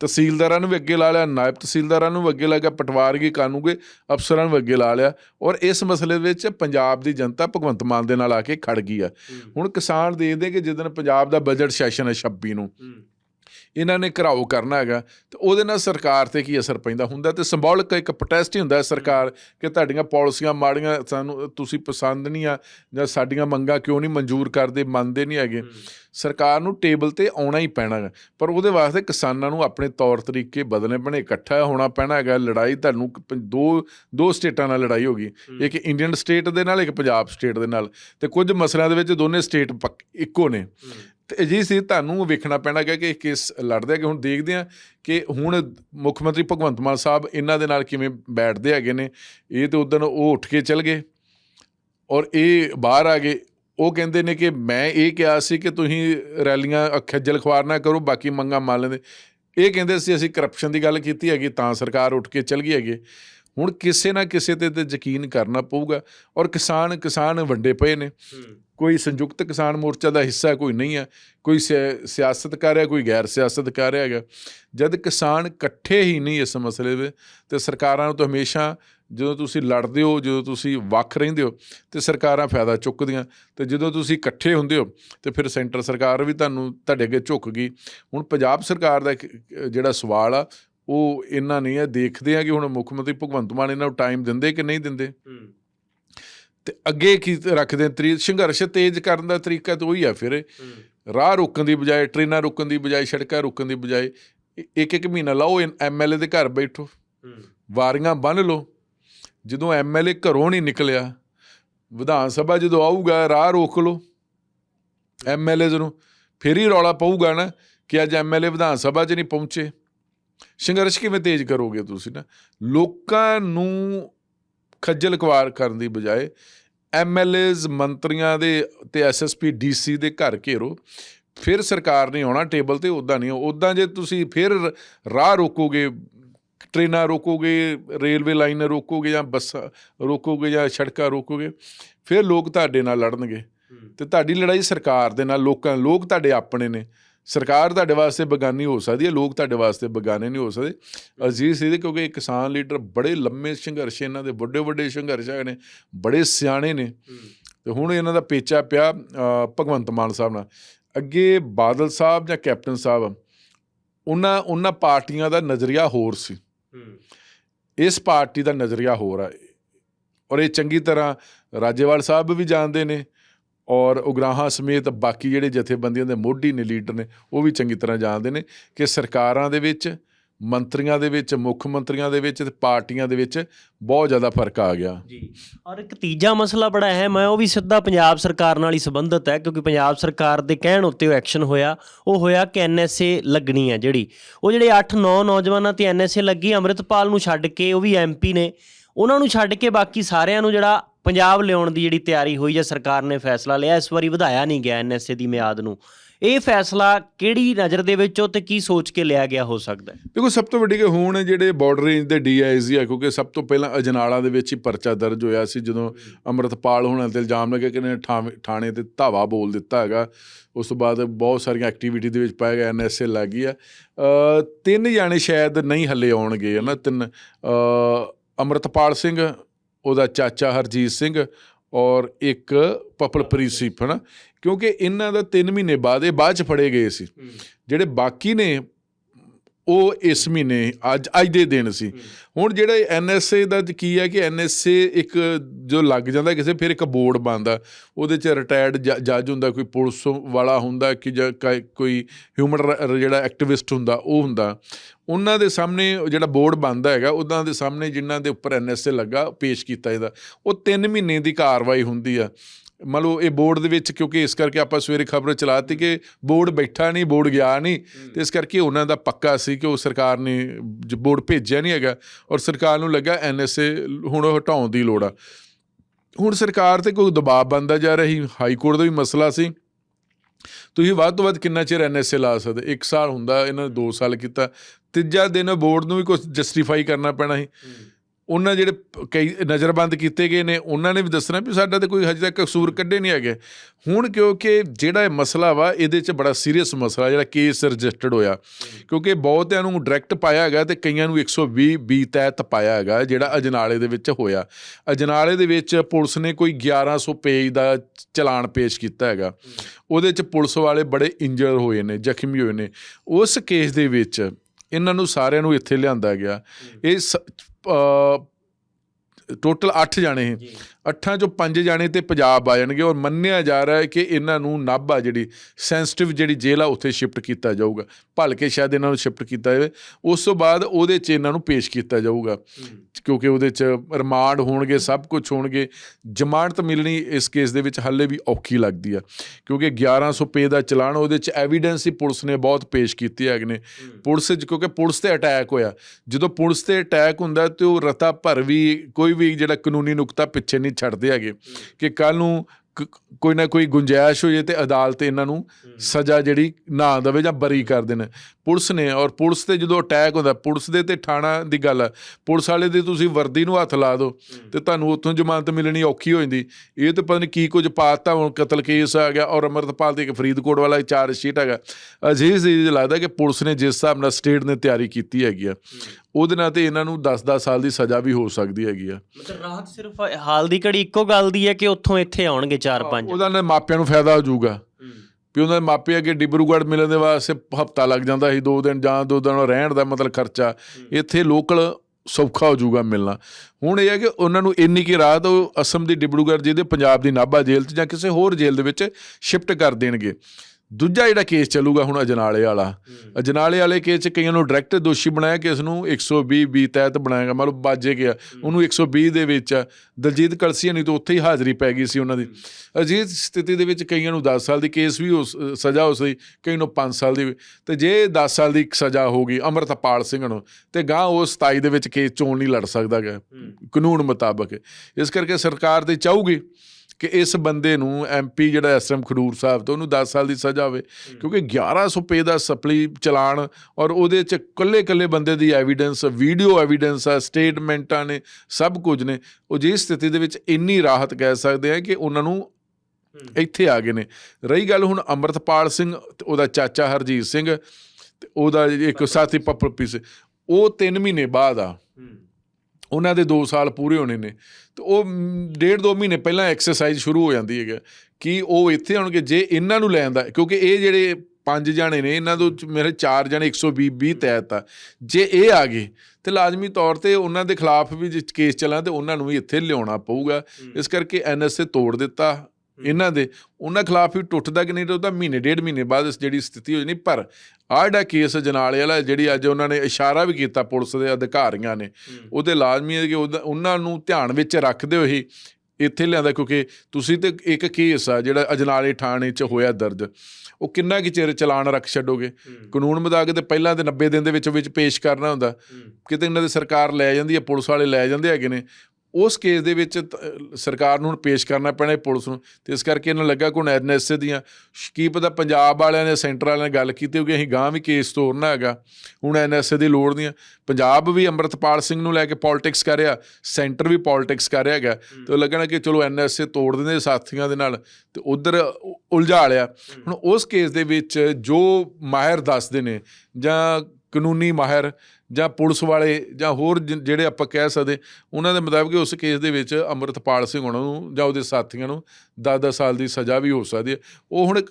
ਤਹਿਸੀਲਦਾਰਾਂ ਨੂੰ ਵੀ ਅੱਗੇ ਲਾ ਲਿਆ। ਨਾਇਬ ਤਹਿਸੀਲਦਾਰਾਂ ਨੂੰ ਵੀ ਅੱਗੇ ਲਾ ਗਿਆ ਪਟਵਾਰਗੀ ਕਾਨੂੰਗੇ ਅਫਸਰਾਂ ਨੂੰ ਅੱਗੇ ਲਾ ਲਿਆ। ਔਰ ਇਸ ਮਸਲੇ ਵਿੱਚ ਪੰਜਾਬ ਦੀ ਜਨਤਾ ਭਗਵੰਤ ਮਾਨ ਦੇ ਨਾਲ ਆ ਕੇ ਖੜ ਗਈ ਆ। ਹੁਣ ਕਿਸਾਨ ਦੇਖਦੇ ਕਿ ਜਿੱਦਣ ਪੰਜਾਬ ਦਾ ਬਜਟ ਸੈਸ਼ਨ ਹੈ 26 ਨੂੰ ਇਹਨਾਂ ਨੇ ਘਰਾਓ ਕਰਨਾ ਹੈਗਾ ਤੇ ਉਹਦੇ ਨਾਲ ਸਰਕਾਰ ਤੇ ਕੀ ਅਸਰ ਪੈਂਦਾ ਹੁੰਦਾ? ਤੇ ਸਿੰਬੋਲਿਕ ਇੱਕ ਪ੍ਰੋਟੈਸਟ ਹੀ ਹੁੰਦਾ ਹੈ ਸਰਕਾਰ ਕਿ ਤੁਹਾਡੀਆਂ ਪਾਲਿਸੀਆਂ ਮਾੜੀਆਂ ਸਾਨੂੰ ਤੁਸੀਂ ਪਸੰਦ ਨਹੀਂ ਆ ਜਾਂ ਸਾਡੀਆਂ ਮੰਗਾਂ ਕਿਉਂ ਨਹੀਂ ਮਨਜ਼ੂਰ ਕਰਦੇ ਮੰਨਦੇ ਨਹੀਂ ਹੈਗੇ। ਸਰਕਾਰ ਨੂੰ ਟੇਬਲ ਤੇ ਆਉਣਾ ਹੀ ਪੈਣਾ ਹੈ ਪਰ ਉਹਦੇ ਵਾਸਤੇ ਕਿਸਾਨਾਂ ਨੂੰ ਆਪਣੇ ਤੌਰ ਤਰੀਕੇ ਬਦਲਣੇ ਪੈਣੇ ਇਕੱਠਾ ਹੋਣਾ ਪੈਣਾ ਹੈਗਾ ਲੜਾਈ ਤੁਹਾਨੂੰ ਦੋ ਦੋ ਸਟੇਟਾਂ ਨਾਲ ਲੜਾਈ ਹੋਗੀ ਇੱਕ ਇੰਡੀਅਨ ਸਟੇਟ ਦੇ ਨਾਲ ਇੱਕ ਪੰਜਾਬ ਸਟੇਟ ਦੇ ਨਾਲ। ਤੇ ਕੁਝ ਮਸਲਿਆਂ ਦੇ ਵਿੱਚ ਦੋਨੇ ਸਟੇਟ ਇੱਕੋ ਨੇ। ਤੇ ਜੀ ਸੀ ਤੁਹਾਨੂੰ ਵੇਖਣਾ ਪੈਣਾ ਹੈਗਾ ਕਿ ਇਹ ਕੇਸ ਲੜਦੇ ਆ ਕਿ ਹੁਣ ਦੇਖਦੇ ਆ ਕਿ ਹੁਣ ਮੁੱਖ ਮੰਤਰੀ ਭਗਵੰਤ ਮਾਨ ਸਾਹਿਬ ਇਹਨਾਂ ਦੇ ਨਾਲ ਕਿਵੇਂ ਬੈਠਦੇ ਹੈਗੇ ਨੇ। ਇਹ ਤੇ ਉਦੋਂ ਉਹ ਉੱਠ ਕੇ ਚੱਲ ਗਏ ਔਰ ਇਹ ਬਾਹਰ ਆ ਗਏ। ਉਹ ਕਹਿੰਦੇ ਨੇ ਕਿ ਮੈਂ ਇਹ ਕਿਹਾ ਸੀ ਕਿ ਤੁਸੀਂ ਰੈਲੀਆਂ ਅ, ਖੱਜਲ ਖਵਾਰ ਨਾ ਕਰੋ ਬਾਕੀ ਮੰਗਾਂ ਮੰਨ ਲੈਂਦੇ। ਇਹ ਕਹਿੰਦੇ ਸੀ ਅਸੀਂ ਕਰਪਸ਼ਨ ਦੀ ਗੱਲ ਕੀਤੀ ਹੈਗੀ ਤਾਂ ਸਰਕਾਰ ਉੱਠ ਕੇ ਚੱਲ ਗਈ ਹੈਗੀ। ਹੁਣ ਕਿਸੇ ਨਾ ਕਿਸੇ ਤੇ ਤੇ ਯਕੀਨ ਕਰਨਾ ਪਊਗਾ ਔਰ ਕਿਸਾਨ ਕਿਸਾਨ ਵੰਡੇ ਪਏ ਨੇ। ਕੋਈ ਸੰਯੁਕਤ ਕਿਸਾਨ ਮੋਰਚਾ ਦਾ ਹਿੱਸਾ ਕੋਈ ਨਹੀਂ ਹੈ ਕੋਈ ਸਿਆ- ਸਿਆਸਤ ਕਰ ਰਿਹਾ ਕੋਈ ਗੈਰ ਸਿਆਸਤ ਕਰ ਰਿਹਾ ਹੈਗਾ। ਜਦ ਕਿਸਾਨ ਇਕੱਠੇ ਹੀ ਨਹੀਂ ਇਸ ਮਸਲੇ ਵਿੱਚ ਤੇ ਸਰਕਾਰਾਂ ਨੂੰ ਤਾਂ ਹਮੇਸ਼ਾ ਜਦੋਂ ਤੁਸੀਂ ਲੜਦੇ ਹੋ ਜਦੋਂ ਤੁਸੀਂ ਵੱਖ ਰਹਿੰਦੇ ਹੋ ਤੇ ਸਰਕਾਰਾਂ ਫਾਇਦਾ ਚੁੱਕਦੀਆਂ। ਤੇ ਜਦੋਂ ਤੁਸੀਂ ਇਕੱਠੇ ਹੁੰਦੇ ਹੋ ਤੇ ਫਿਰ ਸੈਂਟਰ ਸਰਕਾਰ ਵੀ ਤੁਹਾਨੂੰ ਤੁਹਾਡੇ ਅੱਗੇ ਝੁਕ ਗਈ ਹੁਣ ਪੰਜਾਬ ਸਰਕਾਰ ਦਾ ਇੱਕ, ਜਿਹੜਾ ਸਵਾਲ ਆ ਉਹ ਇੰਨਾ ਨਹੀਂ ਹੈ। ਦੇਖਦੇ ਆ ਕਿ ਹੁਣ ਮੁੱਖ ਮੰਤਰੀ ਭਗਵੰਤ ਮਾਨ ਇਹਨਾਂ ਨੂੰ ਟਾਈਮ ਦਿੰਦੇ ਕਿ ਨਹੀਂ ਦਿੰਦੇ? ਤੇ ਅੱਗੇ ਕੀ ਰੱਖਦੇ ਤਰੀਕ ਸੰਘਰਸ਼ ਤੇਜ਼ ਕਰਨ ਦਾ ਤਰੀਕਾ ਤਾਂ ਉਹੀ ਆ ਫਿਰ। ਰਾਹ ਰੋਕਣ ਦੀ ਬਜਾਏ ਟ੍ਰੇਨਾਂ ਰੋਕਣ ਦੀ ਬਜਾਏ ਸੜਕਾਂ ਰੋਕਣ ਦੀ ਬਜਾਏ ਇੱਕ ਇੱਕ ਮਹੀਨਾ ਲਾਓ ਐਮਐਲਏ ਦੇ ਘਰ ਬੈਠੋ। ਵਾਰੀਆਂ ਬੰਨ ਲਓ। ਜਦੋਂ ਐਮਐਲਏ ਘਰੋਂ ਨਹੀਂ ਨਿਕਲਿਆ ਵਿਧਾਨ ਸਭਾ ਜਦੋਂ ਆਊਗਾ ਰਾਹ ਰੋਕ ਲਓ। ਐਮਐਲਏ ਨੂੰ ਫਿਰ ਹੀ ਰੌਲਾ ਪਊਗਾ ਨਾ ਕਿ ਅੱਜ ਐਮਐਲਏ ਵਿਧਾਨ ਸਭਾ 'ਚ ਨਹੀਂ ਪਹੁੰਚੇ। ਸੰਘਰਸ਼ ਕਿਵੇਂ ਤੇਜ਼ ਕਰੋਗੇ ਤੁਸੀਂ ਨਾ? ਲੋਕਾਂ ਨੂੰ ਖੱਜਲ ਖਵਾਰ ਕਰਨ ਦੀ ਬਜਾਏ ਐਮਐਲਏਜ਼ ਮੰਤਰੀਆਂ ਦੇ ਤੇ ਐਸਐਸਪੀ ਡੀਸੀ ਦੇ ਘਰ ਘੇਰੋ। ਫਿਰ ਸਰਕਾਰ ਨਹੀਂ ਆਉਣਾ ਟੇਬਲ ਤੇ ਉਦਾਂ ਨਹੀਂ ਉਦਾਂ ਜੇ ਤੁਸੀਂ ਫਿਰ ਰਾਹ ਰੋਕੋਗੇ ਟ੍ਰੇਨਾਂ ਰੋਕੋਗੇ ਰੇਲਵੇ ਲਾਈਨ ਰੋਕੋਗੇ ਜਾਂ ਬੱਸਾਂ ਰੋਕੋਗੇ ਜਾਂ ਸੜਕਾਂ ਰੋਕੋਗੇ ਫਿਰ ਲੋਕ ਤੁਹਾਡੇ ਨਾਲ ਲੜਨਗੇ। ਤੇ ਤੁਹਾਡੀ ਲੜਾਈ ਸਰਕਾਰ ਦੇ ਨਾਲ ਲੋਕਾਂ ਲੋਕ ਤੁਹਾਡੇ ਆਪਣੇ ਨੇ। ਸਰਕਾਰ ਤੁਹਾਡੇ ਵਾਸਤੇ ਬਗਾਨੀ ਹੋ ਸਕਦੀ ਹੈ, ਲੋਕ ਤੁਹਾਡੇ ਵਾਸਤੇ ਬਗਾਨੇ ਨਹੀਂ ਹੋ ਸਕਦੇ। ਅਜੀਜ਼ ਸੀ ਕਿਉਂਕਿ ਇਹ ਕਿਸਾਨ ਲੀਡਰ ਬੜੇ ਲੰਮੇ ਸੰਘਰਸ਼ ਇਹਨਾਂ ਦੇ, ਵੱਡੇ ਵੱਡੇ ਸੰਘਰਸ਼ ਹੈਗੇ ਨੇ, ਬੜੇ ਸਿਆਣੇ ਨੇ। ਤੇ ਹੁਣ ਇਹਨਾਂ ਦਾ ਪੇਚਾ ਪਿਆ ਭਗਵੰਤ ਮਾਨ ਸਾਹਿਬ ਨਾਲ। ਅੱਗੇ ਬਾਦਲ ਸਾਹਿਬ ਜਾਂ ਕੈਪਟਨ ਸਾਹਿਬ, ਉਹਨਾਂ ਉਹਨਾਂ ਪਾਰਟੀਆਂ ਦਾ ਨਜ਼ਰੀਆ ਹੋਰ ਸੀ। ਇਸ ਪਾਰਟੀ ਦਾ ਨਜ਼ਰੀਆ ਹੋਰ ਆ। ਔਰ ਇਹ ਚੰਗੀ ਤਰ੍ਹਾਂ ਰਾਜੇਵਾਲ ਸਾਹਿਬ ਵੀ ਜਾਣਦੇ ਨੇ ਔਰ ਉਗਰਾਹਾਂ ਸਮੇਤ ਬਾਕੀ ਜਿਹੜੇ ਜਥੇਬੰਦੀਆਂ ਦੇ ਮੋਢੀ ਨੇ ਲੀਡਰ ਨੇ, ਉਹ ਵੀ ਚੰਗੀ ਤਰ੍ਹਾਂ ਜਾਣਦੇ ਨੇ ਕਿ ਸਰਕਾਰਾਂ ਦੇ ਵਿੱਚ, ਮੰਤਰੀਆਂ ਦੇ ਵਿੱਚ, ਮੁੱਖ ਮੰਤਰੀਆਂ ਦੇ ਵਿੱਚ ਤੇ ਪਾਰਟੀਆਂ ਦੇ ਵਿੱਚ ਬਹੁਤ ਜ਼ਿਆਦਾ ਫ਼ਰਕ ਆ ਗਿਆ। ਜੀ। ਔਰ ਇੱਕ ਤੀਜਾ ਮਸਲਾ ਬੜਾ ਅਹਿਮ ਹੈ, ਉਹ ਵੀ ਸਿੱਧਾ ਪੰਜਾਬ ਸਰਕਾਰ ਨਾਲ ਹੀ ਸੰਬੰਧਿਤ ਹੈ, ਕਿਉਂਕਿ ਪੰਜਾਬ ਸਰਕਾਰ ਦੇ ਕਹਿਣ ਉੱਤੇ ਉਹ ਐਕਸ਼ਨ ਹੋਇਆ, ਉਹ ਹੋਇਆ ਕਿ ਐਨਐਸਏ ਲੱਗਣੀ ਹੈ ਜਿਹੜੀ। ਉਹ ਜਿਹੜੇ 8-9 ਨੌਜਵਾਨਾਂ ਤੇ ਐਨਐਸਏ ਲੱਗੀ, ਅੰਮ੍ਰਿਤਪਾਲ ਨੂੰ ਛੱਡ ਕੇ, ਉਹ ਵੀ ਐਮਪੀ ਨੇ। ਉਹਨਾਂ ਨੂੰ ਛੱਡ ਕੇ ਬਾਕੀ ਸਾਰਿਆਂ ਨੂੰ ਜਿਹੜਾ ਪੰਜਾਬ ਲਿਆਉਣ ਦੀ ਜਿਹੜੀ ਤਿਆਰੀ ਹੋਈ ਹੈ ਸਰਕਾਰ ਨੇ ਫੈਸਲਾ ਲਿਆ ਇਸ ਵਾਰੀ ਵਧਾਇਆ ਨਹੀਂ ਗਿਆ ਐਨਐਸਏ ਦੀ ਮਿਆਦ ਨੂੰ। ਇਹ ਫੈਸਲਾ ਕਿਹੜੀ ਨਜ਼ਰ ਦੇ ਵਿੱਚੋਂ ਤੇ ਕੀ ਸੋਚ ਕੇ ਲਿਆ ਗਿਆ ਹੋ ਸਕਦਾ ਹੈ? ਦੇਖੋ ਸਭ ਤੋਂ ਵੱਡੀ ਕਿ ਹੁਣ ਜਿਹੜੇ ਬਾਰਡਰ ਰੇਂਜ ਦੇ ਡੀਆਈਜੀ ਆ ਕਿਉਂਕਿ ਸਭ ਤੋਂ ਪਹਿਲਾਂ ਅਜਨਾਲਾ ਦੇ ਵਿੱਚ ਹੀ ਪਰਚਾ ਦਰਜ ਹੋਇਆ ਸੀ ਜਦੋਂ ਅੰਮ੍ਰਿਤਪਾਲ ਹੋਣਾ ਤੇ ਇਲਜ਼ਾਮ ਲੱਗਿਆ ਕਿ ਨੇ ਠਾਵੇਂ- ਥਾਣੇ ਤੇ ਧਾਵਾ ਬੋਲ ਦਿੱਤਾ ਹੈਗਾ। ਉਸ ਤੋਂ ਬਾਅਦ ਬਹੁਤ ਸਾਰੀਆਂ ਐਕਟੀਵਿਟੀ ਦੇ ਵਿੱਚ ਪਾਇਆ ਗਿਆ ਐਨਐਸਏ ਲੱਗ ਗਈ ਆ। ਤਿੰਨ ਜਾਣੇ ਸ਼ਾਇਦ ਨਹੀਂ ਹੱਲੇ ਆਉਣਗੇ ਹਨਾ ਤਿੰਨ ਅ, ਅੰਮ੍ਰਿਤਪਾਲ ਸਿੰਘ ਉਹਦਾ ਚਾਚਾ ਹਰਜੀਤ ਸਿੰਘ ਔਰ ਇੱਕ ਪਪਲਪ੍ਰੀਤ ਸੀ ਹਨਾ? ਕਿਉਂਕਿ ਇਹਨਾਂ ਦਾ 3 ਮਹੀਨੇ ਬਾਅਦ ਇਹ ਬਾਅਦ ਚ ਫੜੇ ਗਏ ਸੀ। ਜਿਹੜੇ ਬਾਕੀ ਨੇ ਉਹ ਇਸ ਮਹੀਨੇ, ਅੱਜ ਅੱਜ ਦੇ ਦਿਨ ਸੀ। ਹੁਣ ਜਿਹੜਾ ਐਨਐਸਏ ਦਾ ਕੀ ਹੈ ਕਿ ਐਨਐਸਏ ਇੱਕ ਜੋ ਲੱਗ ਜਾਂਦਾ ਕਿਸੇ, ਫਿਰ ਇੱਕ ਬੋਰਡ ਬਣਦਾ। ਉਹਦੇ ਚ ਰਿਟਾਇਰਡ ਜੱਜ ਹੁੰਦਾ, ਕੋਈ ਪੁਲਿਸ ਵਾਲਾ ਹੁੰਦਾ ਕਿ ਜਾਂ ਕ- ਕੋਈ ਹਿਊਮਨ ਜਿਹੜਾ ਐਕਟਿਵਿਸਟ ਹੁੰਦਾ, ਉਹ ਹੁੰਦਾ। ਉਹਨਾਂ ਦੇ ਸਾਹਮਣੇ ਜਿਹੜਾ ਬੋਰਡ ਬਣਦਾ ਹੈਗਾ, ਉਹਨਾਂ ਦੇ ਸਾਹਮਣੇ ਜਿਨ੍ਹਾਂ ਦੇ ਉੱਪਰ ਐਨਐਸਏ ਲੱਗਾ, ਪੇਸ਼ ਕੀਤਾ ਜਾਂਦਾ। ਉਹ 3 ਮਹੀਨੇ ਦੀ ਕਾਰਵਾਈ ਹੁੰਦੀ ਆ। ਮੰਨ ਲਓ ਇਹ ਬੋਰਡ ਦੇ ਵਿੱਚ ਕਿਉਂਕਿ ਇਸ ਕਰਕੇ ਆਪਾਂ ਸਵੇਰੇ ਖਬਰ ਚਲਾਤੀ ਕਿ ਬੋਰਡ ਬੈਠਾ ਨਹੀਂ ਬੋਰਡ ਗਿਆ ਨਹੀਂ ਤੇ ਇਸ ਕਰਕੇ ਉਹਨਾਂ ਦਾ ਪੱਕਾ ਸੀ ਕਿ ਉਹ ਸਰਕਾਰ ਨੇ ਬੋਰਡ ਭੇਜਿਆ ਨਹੀਂ ਹੈਗਾ ਔਰ ਸਰਕਾਰ ਨੂੰ ਲੱਗਾ ਐਨਐਸਏ ਹੁਣ ਉਹ ਹਟਾਉਣ ਦੀ ਲੋੜ ਆ। ਹੁਣ ਸਰਕਾਰ ਤੇ ਕੋਈ ਦਬਾਅ ਬਣਦਾ ਜਾ ਰਹੀ ਹਾਈ ਕੋਰਟ ਦਾ ਵੀ ਮਸਲਾ ਸੀ। ਤੁਸੀਂ ਵੱਧ ਤੋਂ ਵੱਧ ਕਿੰਨਾ ਚਿਰ ਐਨਐਸਏ ਲਾ ਸਕਦੇ? 1 ਸਾਲ ਹੁੰਦਾ ਇਹਨਾਂ ਨੇ 2 ਸਾਲ ਕੀਤਾ। ਤੀਜਾ ਦਿਨ ਬੋਰਡ ਨੂੰ ਵੀ ਕੁਝ ਜਸਟੀਫਾਈ ਕਰਨਾ ਪੈਣਾ ਸੀ। ਉਹਨਾਂ ਜਿਹੜੇ ਕਈ ਨਜ਼ਰਬੰਦ ਕੀਤੇ ਗਏ ਨੇ, ਉਹਨਾਂ ਨੇ ਵੀ ਦੱਸਣਾ ਵੀ ਸਾਡਾ ਤੇ ਕੋਈ ਹਜੇ ਤੱਕ ਕਸੂਰ ਕੱਢੇ ਨਹੀਂ ਹੈਗੇ। ਹੁਣ ਕਿਉਂਕਿ ਜਿਹੜਾ ਇਹ ਮਸਲਾ ਵਾ, ਇਹਦੇ 'ਚ ਬੜਾ ਸੀਰੀਅਸ ਮਸਲਾ ਜਿਹੜਾ ਕੇਸ ਰਜਿਸਟਰਡ ਹੋਇਆ। ਕਿਉਂਕਿ ਬਹੁਤਿਆਂ ਨੂੰ ਡਾਇਰੈਕਟ ਪਾਇਆ ਹੈਗਾ ਤੇ ਕਈਆਂ ਨੂੰ 120 ਬੀ ਤਹਿਤ ਪਾਇਆ ਹੈਗਾ, ਜਿਹੜਾ ਅਜਨਾਲੇ ਦੇ ਵਿੱਚ ਹੋਇਆ। ਅਜਨਾਲੇ ਦੇ ਵਿੱਚ ਪੁਲਿਸ ਨੇ ਕੋਈ 1100 ਪੇਜ ਦਾ ਚਲਾਨ ਪੇਸ਼ ਕੀਤਾ ਹੈਗਾ। ਉਹਦੇ 'ਚ ਪੁਲਿਸ ਵਾਲੇ ਬੜੇ ਇੰਜਰ ਹੋਏ ਨੇ, ਜ਼ਖਮੀ ਹੋਏ ਨੇ। ਉਸ ਕੇਸ ਦੇ ਵਿੱਚ ਇਹਨਾਂ ਨੂੰ ਸਾਰਿਆਂ ਨੂੰ ਇੱਥੇ ਲਿਆਂਦਾ ਗਿਆ। ਇਹ ਟੋਟਲ 8 ਜਾਣੇ ਹੈ ਅੱਠਾਂ ਚੋਂ ਪੰਜ ਜਾਣੇ ਤੇ ਪੰਜਾਬ ਆ ਜਾਣਗੇ ਔਰ ਮੰਨਿਆ ਜਾ ਰਿਹਾ ਹੈ ਕਿ ਇਹਨਾਂ ਨੂੰ ਨਾਭਾ ਜਿਹੜੀ ਸੈਂਸਿਟਿਵ ਜਿਹੜੀ ਜੇਲ੍ਹ ਆ ਉੱਥੇ ਸ਼ਿਫਟ ਕੀਤਾ ਜਾਊਗਾ। ਭਲ ਕੇ ਸ਼ਾਇਦ ਇਹਨਾਂ ਨੂੰ ਸ਼ਿਫਟ ਕੀਤਾ ਜਾਵੇ। ਉਸ ਤੋਂ ਬਾਅਦ ਉਹਦੇ 'ਚ ਇਹਨਾਂ ਨੂੰ ਪੇਸ਼ ਕੀਤਾ ਜਾਊਗਾ। ਕਿਉਂਕਿ ਉਹਦੇ 'ਚ ਰਿਮਾਂਡ ਹੋਣਗੇ ਸਭ ਕੁਝ ਹੋਣਗੇ। ਜ਼ਮਾਨਤ ਮਿਲਣੀ ਇਸ ਕੇਸ ਦੇ ਵਿੱਚ ਹੱਲੇ ਵੀ ਔਖੀ ਲੱਗਦੀ ਆ। ਕਿਉਂਕਿ 1100 ਪੇ ਦਾ ਚਲਾਨ ਉਹਦੇ 'ਚ ਐਵੀਡੈਂਸ ਹੀ ਪੁਲਿਸ ਨੇ ਬਹੁਤ ਪੇਸ਼ ਕੀਤੀ ਹੈਗੇ ਨੇ। ਪੁਲਿਸ 'ਚ ਕਿਉਂਕਿ ਪੁਲਿਸ ਤੇ ਅਟੈਕ ਹੋਇਆ। ਜਦੋਂ ਪੁਲਿਸ ਤੇ ਅਟੈਕ ਹੁੰਦਾ ਤੇ ਉਹ ਰਤਾ ਭਰ ਵੀ ਕੋਈ ਵੀ ਜਿਹੜਾ ਕਾਨੂੰਨੀ ਨੁਕਤਾ ਪਿੱਛੇ ਨਹੀਂ ਛੱਡਦੇ ਹੈਗੇ। ਕਿ ਕੱਲ ਨੂੰ ਕੋਈ ਨਾ ਕੋਈ ਗੁੰਜਾਇਸ਼ ਹੋ ਜੇ ਤੇ ਅਦਾਲਤ ਇਹਨਾਂ ਨੂੰ ਸਜ਼ਾ ਜਿਹੜੀ ਨਾ ਦੇਵੇ ਜਾਂ ਬਰੀ ਕਰ ਦੇਣ। ਪੁਲਿਸ ਨੇ ਔਰ ਪੁਲਿਸ ਤੇ ਜਦੋਂ ਅਟੈਕ ਹੁੰਦਾ ਪੁਲਿਸ ਦੇ ਤੇ ਥਾਣਾ ਦੀ ਗੱਲ ਹੈ ਪੁਲਿਸ ਵਾਲੇ ਦੀ ਤੁਸੀਂ ਵਰਦੀ ਨੂੰ ਹੱਥ ਲਾ ਦਿਓ ਤੇ ਤੁਹਾਨੂੰ ਉੱਥੋਂ ਜ਼ਮਾਨਤ ਮਿਲਣੀ ਔਖੀ ਹੋ ਜਾਂਦੀ। ਇਹ ਤਾਂ ਪਤਾ ਨਹੀਂ ਕੀ ਕੁਝ ਪਾਤਾ ਹੁਣ ਕਤਲ ਕੇਸ ਆ ਗਿਆ ਔਰ ਅਮਰਤਪਾਲ ਦੇ ਇੱਕ ਫਰੀਦਕੋਟ ਵਾਲਾ ਚਾਰਜ ਸ਼ੀਟ ਹੈਗਾ। ਅਜਿਹੀ ਚੀਜ਼ ਲੱਗਦਾ ਕਿ ਪੁਲਿਸ ਨੇ ਜਿਸ ਹਿਸਾਬ ਨਾਲ ਸਟੇਟ ਨੇ ਤਿਆਰੀ ਕੀਤੀ ਹੈਗੀ ਆ। ਉਹਦੇ ਨਾਲ ਤੇ ਇਹਨਾਂ ਨੂੰ 10-10 ਸਾਲ ਦੀ ਸਜ਼ਾ ਵੀ ਹੋ ਸਕਦੀ ਹੈਗੀ ਆ। ਮਤਲਬ ਰਾਹਤ ਸਿਰਫ ਹਾਲ ਦੀ ਘੜੀ ਇੱਕੋ ਗੱਲ ਦੀ ਹੈ ਕਿ ਉੱਥੋਂ ਇੱਥੇ ਆਉਣਗੇ 4-5 ਉਹਦਾ ਨਾਲ ਮਾਪਿਆਂ ਨੂੰ ਫਾਇਦਾ ਹੋ ਜਾਊਗਾ। ਵੀ ਉਹਨਾਂ ਦੇ ਮਾਪੇ ਅੱਗੇ ਡਿਬਰੂਗੜ੍ਹ ਮਿਲਣ ਦੇ ਵਾਸਤੇ ਹਫਤਾ ਲੱਗ ਜਾਂਦਾ ਸੀ ਦੋ ਦਿਨ ਜਾਂ ਦੋ ਦਿਨ ਰਹਿਣ ਦਾ ਮਤਲਬ ਖਰਚਾ। ਇੱਥੇ ਲੋਕਲ ਸੌਖਾ ਹੋ ਜਾਊਗਾ ਮਿਲਣਾ। ਹੁਣ ਇਹ ਹੈ ਕਿ ਉਹਨਾਂ ਨੂੰ ਇੰਨੀ ਕੀ ਰਾਤ ਉਹ ਅਸਮ ਦੀ ਡਿਬਰੂਗੜ੍ਹ ਜਿਹਦੇ ਪੰਜਾਬ ਦੀ ਨਾਭਾ ਜੇਲ੍ਹ 'ਚ ਜਾਂ ਕਿਸੇ ਹੋਰ ਜੇਲ੍ਹ ਦੇ ਵਿੱਚ ਸ਼ਿਫਟ ਕਰ ਦੇਣਗੇ। ਦੂਜਾ ਜਿਹੜਾ ਕੇਸ ਚੱਲੂਗਾ ਹੁਣ ਅਜਨਾਲੇ ਵਾਲਾ। ਅਜਨਾਲੇ ਵਾਲੇ ਕੇਸ 'ਚ ਕਈਆਂ ਨੂੰ ਡਾਇਰੈਕਟ ਦੋਸ਼ੀ ਬਣਾਇਆ ਕਿ ਇਸ ਨੂੰ 120 ਬੀ ਤਹਿਤ ਬਣਾਏਗਾ ਮਤਲਬ ਬਾਜੇ ਗਿਆ। ਉਹਨੂੰ 120 ਦੇ ਵਿੱਚ। ਦਲਜੀਤ ਕਲਸੀਆ ਨਹੀਂ ਤਾਂ ਉੱਥੇ ਹੀ ਹਾਜ਼ਰੀ ਪੈ ਗਈ ਸੀ ਉਹਨਾਂ ਦੀ। ਅਜਿਹੀ ਸਥਿਤੀ ਦੇ ਵਿੱਚ ਕਈਆਂ ਨੂੰ 10 ਸਾਲ ਦੀ ਕੇਸ ਵੀ ਹੋ ਸ- ਸਜ਼ਾ ਹੋ ਸਕਦੀ ਕਈ ਨੂੰ 5 ਸਾਲ ਦੀ। ਤੇ ਜੇ 10 ਸਾਲ ਦੀ ਸਜ਼ਾ ਹੋਗੀ ਅਮਰਤਪਾਲ ਸਿੰਘ ਨੂੰ ਤੇ ਗਾਂ ਉਹ 27 ਦੇ ਵਿੱਚ ਕੇਸ ਚੋਣ ਨਹੀਂ ਲੜ ਸਕਦਾ ਗਾ ਕਾਨੂੰਨ ਮੁਤਾਬਕ। ਇਸ ਕਰਕੇ ਸਰਕਾਰ ਤੇ ਚਾਹੂਗੀ ਕਿ ਇਸ ਬੰਦੇ ਨੂੰ ਐਮਪੀ ਜਿਹੜਾ ਐਸਐਮ ਖਡੂਰ ਸਾਹਿਬ ਤੋਂ ਉਹਨੂੰ 10 ਸਾਲ ਦੀ ਸਜ਼ਾ ਹੋਵੇ ਕਿਉਂਕਿ 1100 ਪੇ ਦਾ ਸਪਲੀ ਚਲਾਨ ਔਰ ਉਹਦੇ ਚ ਕੱਲੇ ਕੱਲੇ ਬੰਦੇ ਦੀ ਐਵੀਡੈਂਸ ਵੀਡੀਓ ਐਵੀਡੈਂਸ ਆ ਸਟੇਟਮੈਂਟਾਂ ਨੇ ਸਭ ਕੁਝ ਨੇ ਉਹ ਜਿਸ ਸਥਿਤੀ ਦੇ ਵਿੱਚ ਇੰਨੀ ਰਾਹਤ ਕਹਿ ਸਕਦੇ ਆ ਕਿ ਉਹਨਾਂ ਨੂੰ ਇੱਥੇ ਆ ਗਏ ਨੇ। ਰਹੀ ਗੱਲ ਹੁਣ ਅੰਮ੍ਰਿਤਪਾਲ ਸਿੰਘ ਉਹਦਾ ਚਾਚਾ ਹਰਜੀਤ ਸਿੰਘ ਤੇ ਉਹਦਾ ਇੱਕ ਸਾਥੀ ਪੱਪੀ ਸਿੰਘ ਉਹ 3 ਮਹੀਨੇ ਬਾਅਦ ਆ। ਉਹਨਾਂ ਦੇ 2 ਸਾਲ ਪੂਰੇ ਹੋਣੇ ਨੇ। ਤੇ ਉਹ ਡੇਢ ਦੋ ਮਹੀਨੇ ਪਹਿਲਾਂ ਐਕਸਰਸਾਈਜ਼ ਸ਼ੁਰੂ ਹੋ ਜਾਂਦੀ ਹੈਗਾ। ਕਿ ਉਹ ਇੱਥੇ ਆਉਣਗੇ ਜੇ ਇਹਨਾਂ ਨੂੰ ਲੈਣ ਦਾ ਕਿਉਂਕਿ ਇਹ ਜਿਹੜੇ ਪੰਜ ਜਾਣੇ ਨੇ ਇਹਨਾਂ ਤੋਂ ਮੇਰੇ ਚਾਰ ਜਾਣੇ 120 20 ਤਹਿਤ ਆ। ਜੇ ਇਹ ਆ ਗਏ ਤੇ ਲਾਜ਼ਮੀ ਤੌਰ ਤੇ ਉਹਨਾਂ ਦੇ ਖਿਲਾਫ ਵੀ ਜੇ ਕੇਸ ਚੱਲਾਂ ਤੇ ਉਹਨਾਂ ਨੂੰ ਵੀ ਇੱਥੇ ਲਿਆਉਣਾ ਪਊਗਾ। ਇਸ ਕਰਕੇ ਐਨਐਸਏ ਤੋੜ ਦਿੱਤਾ। ਇਹਨਾਂ ਦੇ ਉਹਨਾਂ ਖਿਲਾਫ ਵੀ ਟੁੱਟਦਾ ਕਿ ਨਹੀਂ ਟੁੱਟਦਾ ਮਹੀਨੇ ਡੇਢ ਮਹੀਨੇ ਬਾਅਦ ਇਸ ਜਿਹੜੀ ਸਥਿਤੀ ਹੋ ਜਾਣੀ ਪਰ ਆਹ ਜਿਹੜਾ ਕੇਸ ਜਨਾਲੇ ਵਾਲਾ ਜਿਹੜੀ ਅੱਜ ਉਹਨਾਂ ਨੇ ਇਸ਼ਾਰਾ ਵੀ ਕੀਤਾ ਪੁਲਿਸ ਦੇ ਅਧਿਕਾਰੀਆਂ ਨੇ ਉਹਦੇ ਲਾਜ਼ਮੀ ਹੈ ਕਿ ਉਹਦਾ- ਉਹਨਾਂ ਨੂੰ ਧਿਆਨ ਵਿੱਚ ਰੱਖਦੇ ਹੋਏ ਇੱਥੇ ਲਿਆਂਦਾ ਕਿਉਂਕਿ ਤੁਸੀਂ ਤੇ ਇੱਕ ਕੇਸ ਆ ਜਿਹੜਾ ਅਜਨਾਲੇ ਥਾਣੇ 'ਚ ਹੋਇਆ ਦਰਜ ਉਹ ਕਿੰਨਾ ਕਿ ਚਿਰ ਚਲਾਨ ਰੱਖ ਛੱਡੋਗੇ? ਕਾਨੂੰਨ ਮੁਤਾਬਕ ਤੇ ਪਹਿਲਾਂ ਤੇ 90 ਦਿਨ ਦੇ ਵਿੱਚ ਵਿੱਚ ਪੇਸ਼ ਕਰਨਾ ਹੁੰਦਾ। ਕਿਤੇ ਇਹਨਾਂ ਦੀ ਸਰਕਾਰ ਲੈ ਜਾਂਦੀ ਹੈ ਪੁਲਿਸ ਵਾਲੇ ਲੈ ਜਾਂਦੇ ਹੈਗੇ ਨੇ ਉਸ ਕੇਸ ਦੇ ਵਿੱਚ ਸਰਕਾਰ ਨੂੰ ਪੇਸ਼ ਕਰਨਾ ਪੈਣਾ ਪੁਲਿਸ ਨੂੰ। ਤੇ ਇਸ ਕਰਕੇ ਇਹਨਾਂ ਲੱਗਾ ਕਿ ਹੁਣ ਐਨਐਸਏ ਦੀਆਂ ਸ਼ਕੀਪ ਦਾ ਪੰਜਾਬ ਵਾਲਿਆਂ ਨੇ ਸੈਂਟਰ ਵਾਲਿਆਂ ਨੇ ਗੱਲ ਕੀਤੀ ਹੋਗੀ ਅਸੀਂ ਗਾਂ ਵੀ ਕੇਸ ਤੋਰਨਾ ਹੈਗਾ। ਹੁਣ ਐਨਐਸਏ ਦੀ ਲੋੜ ਨਹੀਂ ਪੰਜਾਬ ਵੀ ਅੰਮ੍ਰਿਤਪਾਲ ਸਿੰਘ ਨੂੰ ਲੈ ਕੇ ਪੋਲਿਟਿਕਸ ਕਰ ਰਿਹਾ ਸੈਂਟਰ ਵੀ ਪੋਲਿਟਿਕਸ ਕਰ ਰਿਹਾ ਹੈਗਾ। ਤੇ ਲੱਗਣਾ ਕਿ ਚਲੋ ਐਨਐਸਏ ਤੋੜ ਦਿੰਦੇ ਸਾਥੀਆਂ ਦੇ ਨਾਲ ਤੇ ਉਧਰ ਉਲਝਾ ਲਿਆ। ਹੁਣ ਉਸ ਕੇਸ ਦੇ ਵਿੱਚ ਜੋ ਮਾਹਿਰ ਦੱਸਦੇ ਨੇ ਜਾਂ ਕਾਨੂੰਨੀ ਮਾਹਿਰ ਜਾਂ ਪੁਲਿਸ ਵਾਲੇ ਜਾਂ ਹੋਰ ਜਿਹੜੇ ਆਪਾਂ ਕਹਿ ਸਕਦੇ ਉਹਨਾਂ ਦੇ ਮੁਤਾਬਕ ਉਸ ਕੇਸ ਦੇ ਵਿੱਚ ਅੰਮ੍ਰਿਤਪਾਲ ਸਿੰਘ ਉਹਨਾਂ ਨੂੰ ਜਾਂ ਉਹਦੇ ਸਾਥੀਆਂ ਨੂੰ 10-10 ਸਾਲ ਦੀ ਸਜ਼ਾ ਵੀ ਹੋ ਸਕਦੀ ਹੈ। ਉਹ ਹੁਣ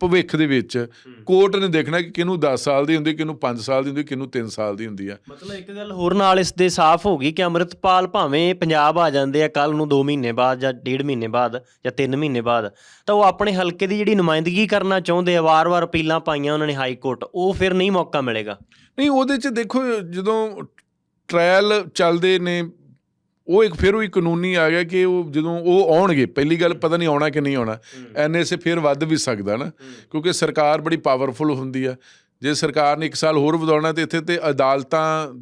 ਭਵਿੱਖ ਦੇ ਵਿੱਚ ਕੋਰਟ ਨੇ ਦੇਖਣਾ ਕਿ ਕਿਹਨੂੰ 10 ਸਾਲ ਦੀ ਹੁੰਦੀ ਕਿਹਨੂੰ 5 ਸਾਲ ਦੀ ਹੁੰਦੀ ਕਿਹਨੂੰ 3 ਸਾਲ ਦੀ ਹੁੰਦੀ ਆ ਮਤਲਬ ਇੱਕ ਗੱਲ ਹੋਰ ਨਾਲ ਇਸ ਦੇ ਸਾਫ਼ ਹੋ ਗਈ ਕਿ ਅੰਮ੍ਰਿਤਪਾਲ ਭਾਵੇਂ ਪੰਜਾਬ ਆ ਜਾਂਦੇ ਆ ਕੱਲ ਨੂੰ 2 ਮਹੀਨੇ ਬਾਅਦ ਜਾਂ ਡੇਢ ਮਹੀਨੇ ਬਾਅਦ ਜਾਂ 3 ਮਹੀਨੇ ਬਾਅਦ ਤਾਂ ਉਹ ਆਪਣੇ ਹਲਕੇ ਦੀ ਜਿਹੜੀ ਨੁਮਾਇੰਦਗੀ ਕਰਨਾ ਚਾਹੁੰਦੇ ਆ ਵਾਰ-ਵਾਰ ਅਪੀਲਾਂ ਪਾਈਆਂ ਉਹਨਾਂ ਨੇ ਹਾਈ ਕੋਰਟ ਉਹ ਫਿਰ ਨਹੀਂ ਮੌਕਾ ਮਿਲੇਗਾ। ਨਹੀਂ ਉਹਦੇ ਚ ਦੇਖੋ ਜਦੋਂ ਟ੍ਰਾਇਲ ਚੱਲਦੇ ਨੇ ਉਹ ਇੱਕ ਫਿਰ ਵੀ ਕਾਨੂੰਨੀ ਆ ਗਿਆ ਕਿ ਉਹ ਜਦੋਂ ਉਹ ਆਉਣਗੇ ਪਹਿਲੀ ਗੱਲ ਪਤਾ ਨਹੀਂ ਆਉਣਾ ਕਿ ਨਹੀਂ ਆਉਣਾ ਐਨਐਸਏ ਫਿਰ ਵੱਧ ਵੀ ਸਕਦਾ ਨਾ ਕਿਉਂਕਿ ਸਰਕਾਰ ਬੜੀ ਪਾਵਰਫੁਲ ਹੁੰਦੀ ਆ। ਜੇ ਸਰਕਾਰ ਨੇ ਇੱਕ ਸਾਲ ਹੋਰ ਵਧਾਉਣਾ ਤੇ ਇੱਥੇ ਤੇ ਅਦਾਲਤਾਂ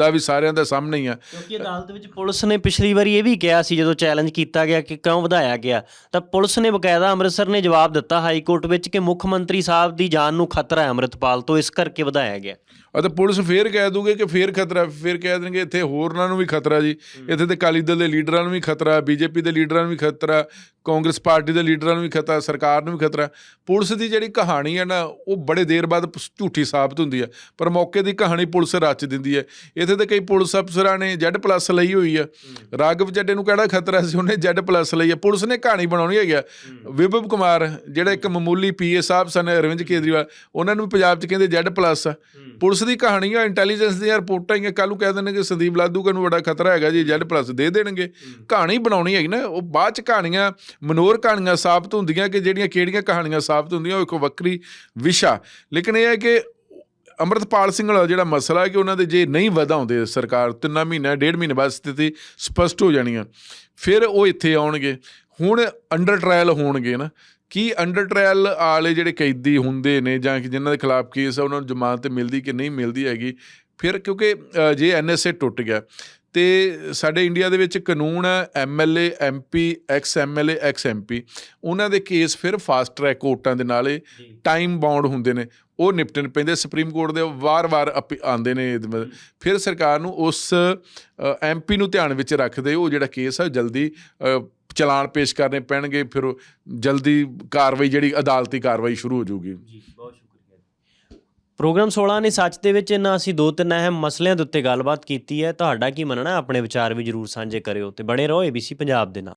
ਦਾ ਵੀ ਸਾਰਿਆਂ ਦੇ ਸਾਹਮਣੇ ਹੀ ਆ। ਕਿਉਂਕਿ ਅਦਾਲਤ ਵਿੱਚ ਪੁਲਿਸ ਨੇ ਪਿਛਲੀ ਵਾਰੀ ਇਹ ਵੀ ਕਿਹਾ ਸੀ, ਜਦੋਂ ਚੈਲੰਜ ਕੀਤਾ ਗਿਆ ਕਿ ਕਿਉਂ ਵਧਾਇਆ ਗਿਆ, ਤਾਂ ਪੁਲਿਸ ਨੇ ਬਕਾਇਦਾ ਅੰਮ੍ਰਿਤਸਰ ਨੇ ਜਵਾਬ ਦਿੱਤਾ ਹਾਈ ਕੋਰਟ ਵਿੱਚ ਕਿ ਮੁੱਖ ਮੰਤਰੀ ਸਾਹਿਬ ਦੀ ਜਾਨ ਨੂੰ ਖਤਰਾ ਹੈ ਅੰਮ੍ਰਿਤਪਾਲ ਤੋਂ, ਇਸ ਕਰਕੇ ਵਧਾਇਆ ਗਿਆ। ਅਤੇ ਪੁਲਿਸ ਫੇਰ ਕਹਿ ਦੂਗੇ ਕਿ ਫੇਰ ਖਤਰਾ ਫੇਰ ਕਹਿ ਦੇਣਗੇ ਇੱਥੇ ਹੋਰਨਾਂ ਨੂੰ ਵੀ ਖਤਰਾ ਜੀ। ਇੱਥੇ ਤੇ ਅਕਾਲੀ ਦਲ ਦੇ ਲੀਡਰਾਂ ਨੂੰ ਵੀ ਖਤਰਾ ਬੀਜੇਪੀ ਦੇ ਲੀਡਰਾਂ ਨੂੰ ਵੀ ਖਤਰਾ ਕਾਂਗਰਸ ਪਾਰਟੀ ਦੇ ਲੀਡਰਾਂ ਨੂੰ ਵੀ ਖਤਰਾ ਸਰਕਾਰ ਨੂੰ ਵੀ ਖਤਰਾ। ਪੁਲਿਸ ਦੀ ਜਿਹੜੀ ਕਹਾਣੀ ਹੈ ਨਾ ਉਹ ਬੜੇ ਦੇਰ ਬਾਅਦ ਝੂਠੀ ਸਾਬਤ ਹੁੰਦੀ ਹੈ ਪਰ ਮੌਕੇ ਦੀ ਕਹਾਣੀ ਪੁਲਿਸ ਰਚ ਦਿੰਦੀ ਹੈ ਇੱਥੇ ਤੇ ਕਈ ਪੁਲਿਸ ਅਫਸਰਾਂ ਨੇ ਜੈਡ ਪਲੱਸ ਲਈ ਹੋਈ ਆ। ਰਾਗਵ ਚੱਡੇ ਨੂੰ ਕਿਹੜਾ ਖਤਰਾ ਸੀ? ਉਹਨੇ ਜੈਡ ਪਲੱਸ ਲਈ ਹੈ ਪੁਲਿਸ ਨੇ ਕਹਾਣੀ ਬਣਾਉਣੀ ਹੈਗੀ ਵਿਭਵ ਕੁਮਾਰ ਜਿਹੜਾ ਇੱਕ ਮਾਮੂਲੀ ਪੀਏ ਸਾਹਿਬ ਸਨ ਅਰਵਿੰਦ ਕੇਜਰੀਵਾਲ ਉਹਨਾਂ ਨੂੰ ਪੰਜਾਬ 'ਚ ਕਹਿੰਦੇ ਜੈਡ ਪਲੱਸ ਪੁਲਿਸ ਦੀ ਕਹਾਣੀ ਆ ਇੰਟੈਲੀਜੈਂਸ ਦੀਆਂ ਰਿਪੋਰਟਾਂ ਹੀ ਕੱਲ ਨੂੰ ਕਹਿ ਦੇਣਗੇ ਸੰਦੀਪ ਲਾਧੂਕਰ ਨੂੰ ਬੜਾ ਖਤਰਾ ਹੈਗਾ ਜੀ ਜੈਡ ਪਲੱਸ ਦੇ ਦੇਣਗੇ। ਕਹਾਣੀ ਬਣਾਉਣੀ ਹੈਗੀ ਨਾ ਉਹ ਬਾਅਦ 'ਚ ਕਹਾਣੀਆਂ ਮਨੋਰ ਕਹਾਣੀਆਂ ਸਾਬਤ ਹੁੰਦੀਆਂ ਕਿ ਜਿਹੜੀਆਂ ਕਿਹੜੀਆਂ ਕਹਾਣੀਆਂ ਸਾਬਤ ਹੁੰਦੀਆਂ ਉਹ ਇੱਕ ਵੱਖਰੀ ਵਿਸ਼ਾ। ਲੇਕਿਨ ਇਹ ਹੈ ਕਿ ਅੰਮ੍ਰਿਤਪਾਲ ਸਿੰਘ ਵਾਲਾ ਜਿਹੜਾ ਮਸਲਾ ਹੈ ਕਿ ਉਹਨਾਂ ਦੇ ਜੇ ਨਹੀਂ ਵਧਾਉਂਦੇ ਸਰਕਾਰ ਤਿੰਨਾਂ ਮਹੀਨਾ ਡੇਢ ਮਹੀਨੇ ਬਾਅਦ ਸਥਿਤੀ ਸਪਸ਼ਟ ਹੋ ਜਾਣੀ ਆ। ਫਿਰ ਉਹ ਇੱਥੇ ਆਉਣਗੇ। ਹੁਣ ਅੰਡਰ ਟ੍ਰਾਇਲ ਹੋਣਗੇ ਨਾ। ਕੀ ਅੰਡਰ ਟ੍ਰਾਇਲ ਵਾਲੇ ਜਿਹੜੇ ਕੈਦੀ ਹੁੰਦੇ ਨੇ ਜਾਂ ਕਿ ਜਿਨ੍ਹਾਂ ਦੇ ਖਿਲਾਫ ਕੇਸ ਆ ਉਹਨਾਂ ਨੂੰ ਜ਼ਮਾਨਤ ਮਿਲਦੀ ਕਿ ਨਹੀਂ ਮਿਲਦੀ ਹੈਗੀ? ਫਿਰ ਕਿਉਂਕਿ ਜੇ ਐਨਐਸਏ ਟੁੱਟ ਗਿਆ ਤੇ ਸਾਡੇ ਇੰਡੀਆ ਦੇ ਵਿੱਚ ਕਾਨੂੰਨ ਹੈ MLA MP ex MLA ex MP ਉਹਨਾਂ ਦੇ ਕੇਸ ਫਿਰ ਫਾਸਟ ਟਰੈਕ ਕੋਰਟਾਂ ਦੇ ਨਾਲੇ ਟਾਈਮ ਬਾਉਂਡ ਹੁੰਦੇ ਨੇ। ਉਹ ਨਿਪਟਣ ਪੈਂਦੇ ਸੁਪਰੀਮ ਕੋਰਟ ਦੇ ਵਾਰ-ਵਾਰ ਆਉਂਦੇ ਨੇ। ਫਿਰ ਸਰਕਾਰ ਨੂੰ ਉਸ ਐਮਪੀ ਨੂੰ ਧਿਆਨ ਵਿੱਚ ਰੱਖਦੇ ਉਹ ਜਿਹੜਾ ਕੇਸ ਹੈ ਜਲਦੀ ਚਲਾਨ ਪੇਸ਼ ਕਰਨੇ ਪੈਣਗੇ, ਫਿਰ ਜਲਦੀ ਕਾਰਵਾਈ ਜਿਹੜੀ ਅਦਾਲਤੀ ਕਾਰਵਾਈ ਸ਼ੁਰੂ ਹੋ ਜਾਊਗੀ। ਜੀ, ਬਹੁਤ ਸ਼ੁਕਰੀਆ ਪ੍ਰੋਗਰਾਮ 16 ਨੇ ਸੱਚ ਦੇ ਵਿੱਚ ਇਹਨਾਂ ਅਸੀਂ ਦੋ ਤਿੰਨ ਅਹਿਮ ਮਸਲਿਆਂ ਦੇ ਉੱਤੇ ਗੱਲਬਾਤ ਕੀਤੀ ਹੈ। ਤੁਹਾਡਾ ਕੀ ਮੰਨਣਾ? ਆਪਣੇ ਵਿਚਾਰ ਵੀ ਜਰੂਰ ਸਾਂਝੇ ਕਰਿਓ ਤੇ ਬਣੇ ਰਹੋ ABC ਪੰਜਾਬ ਦੇ ਨਾਲ।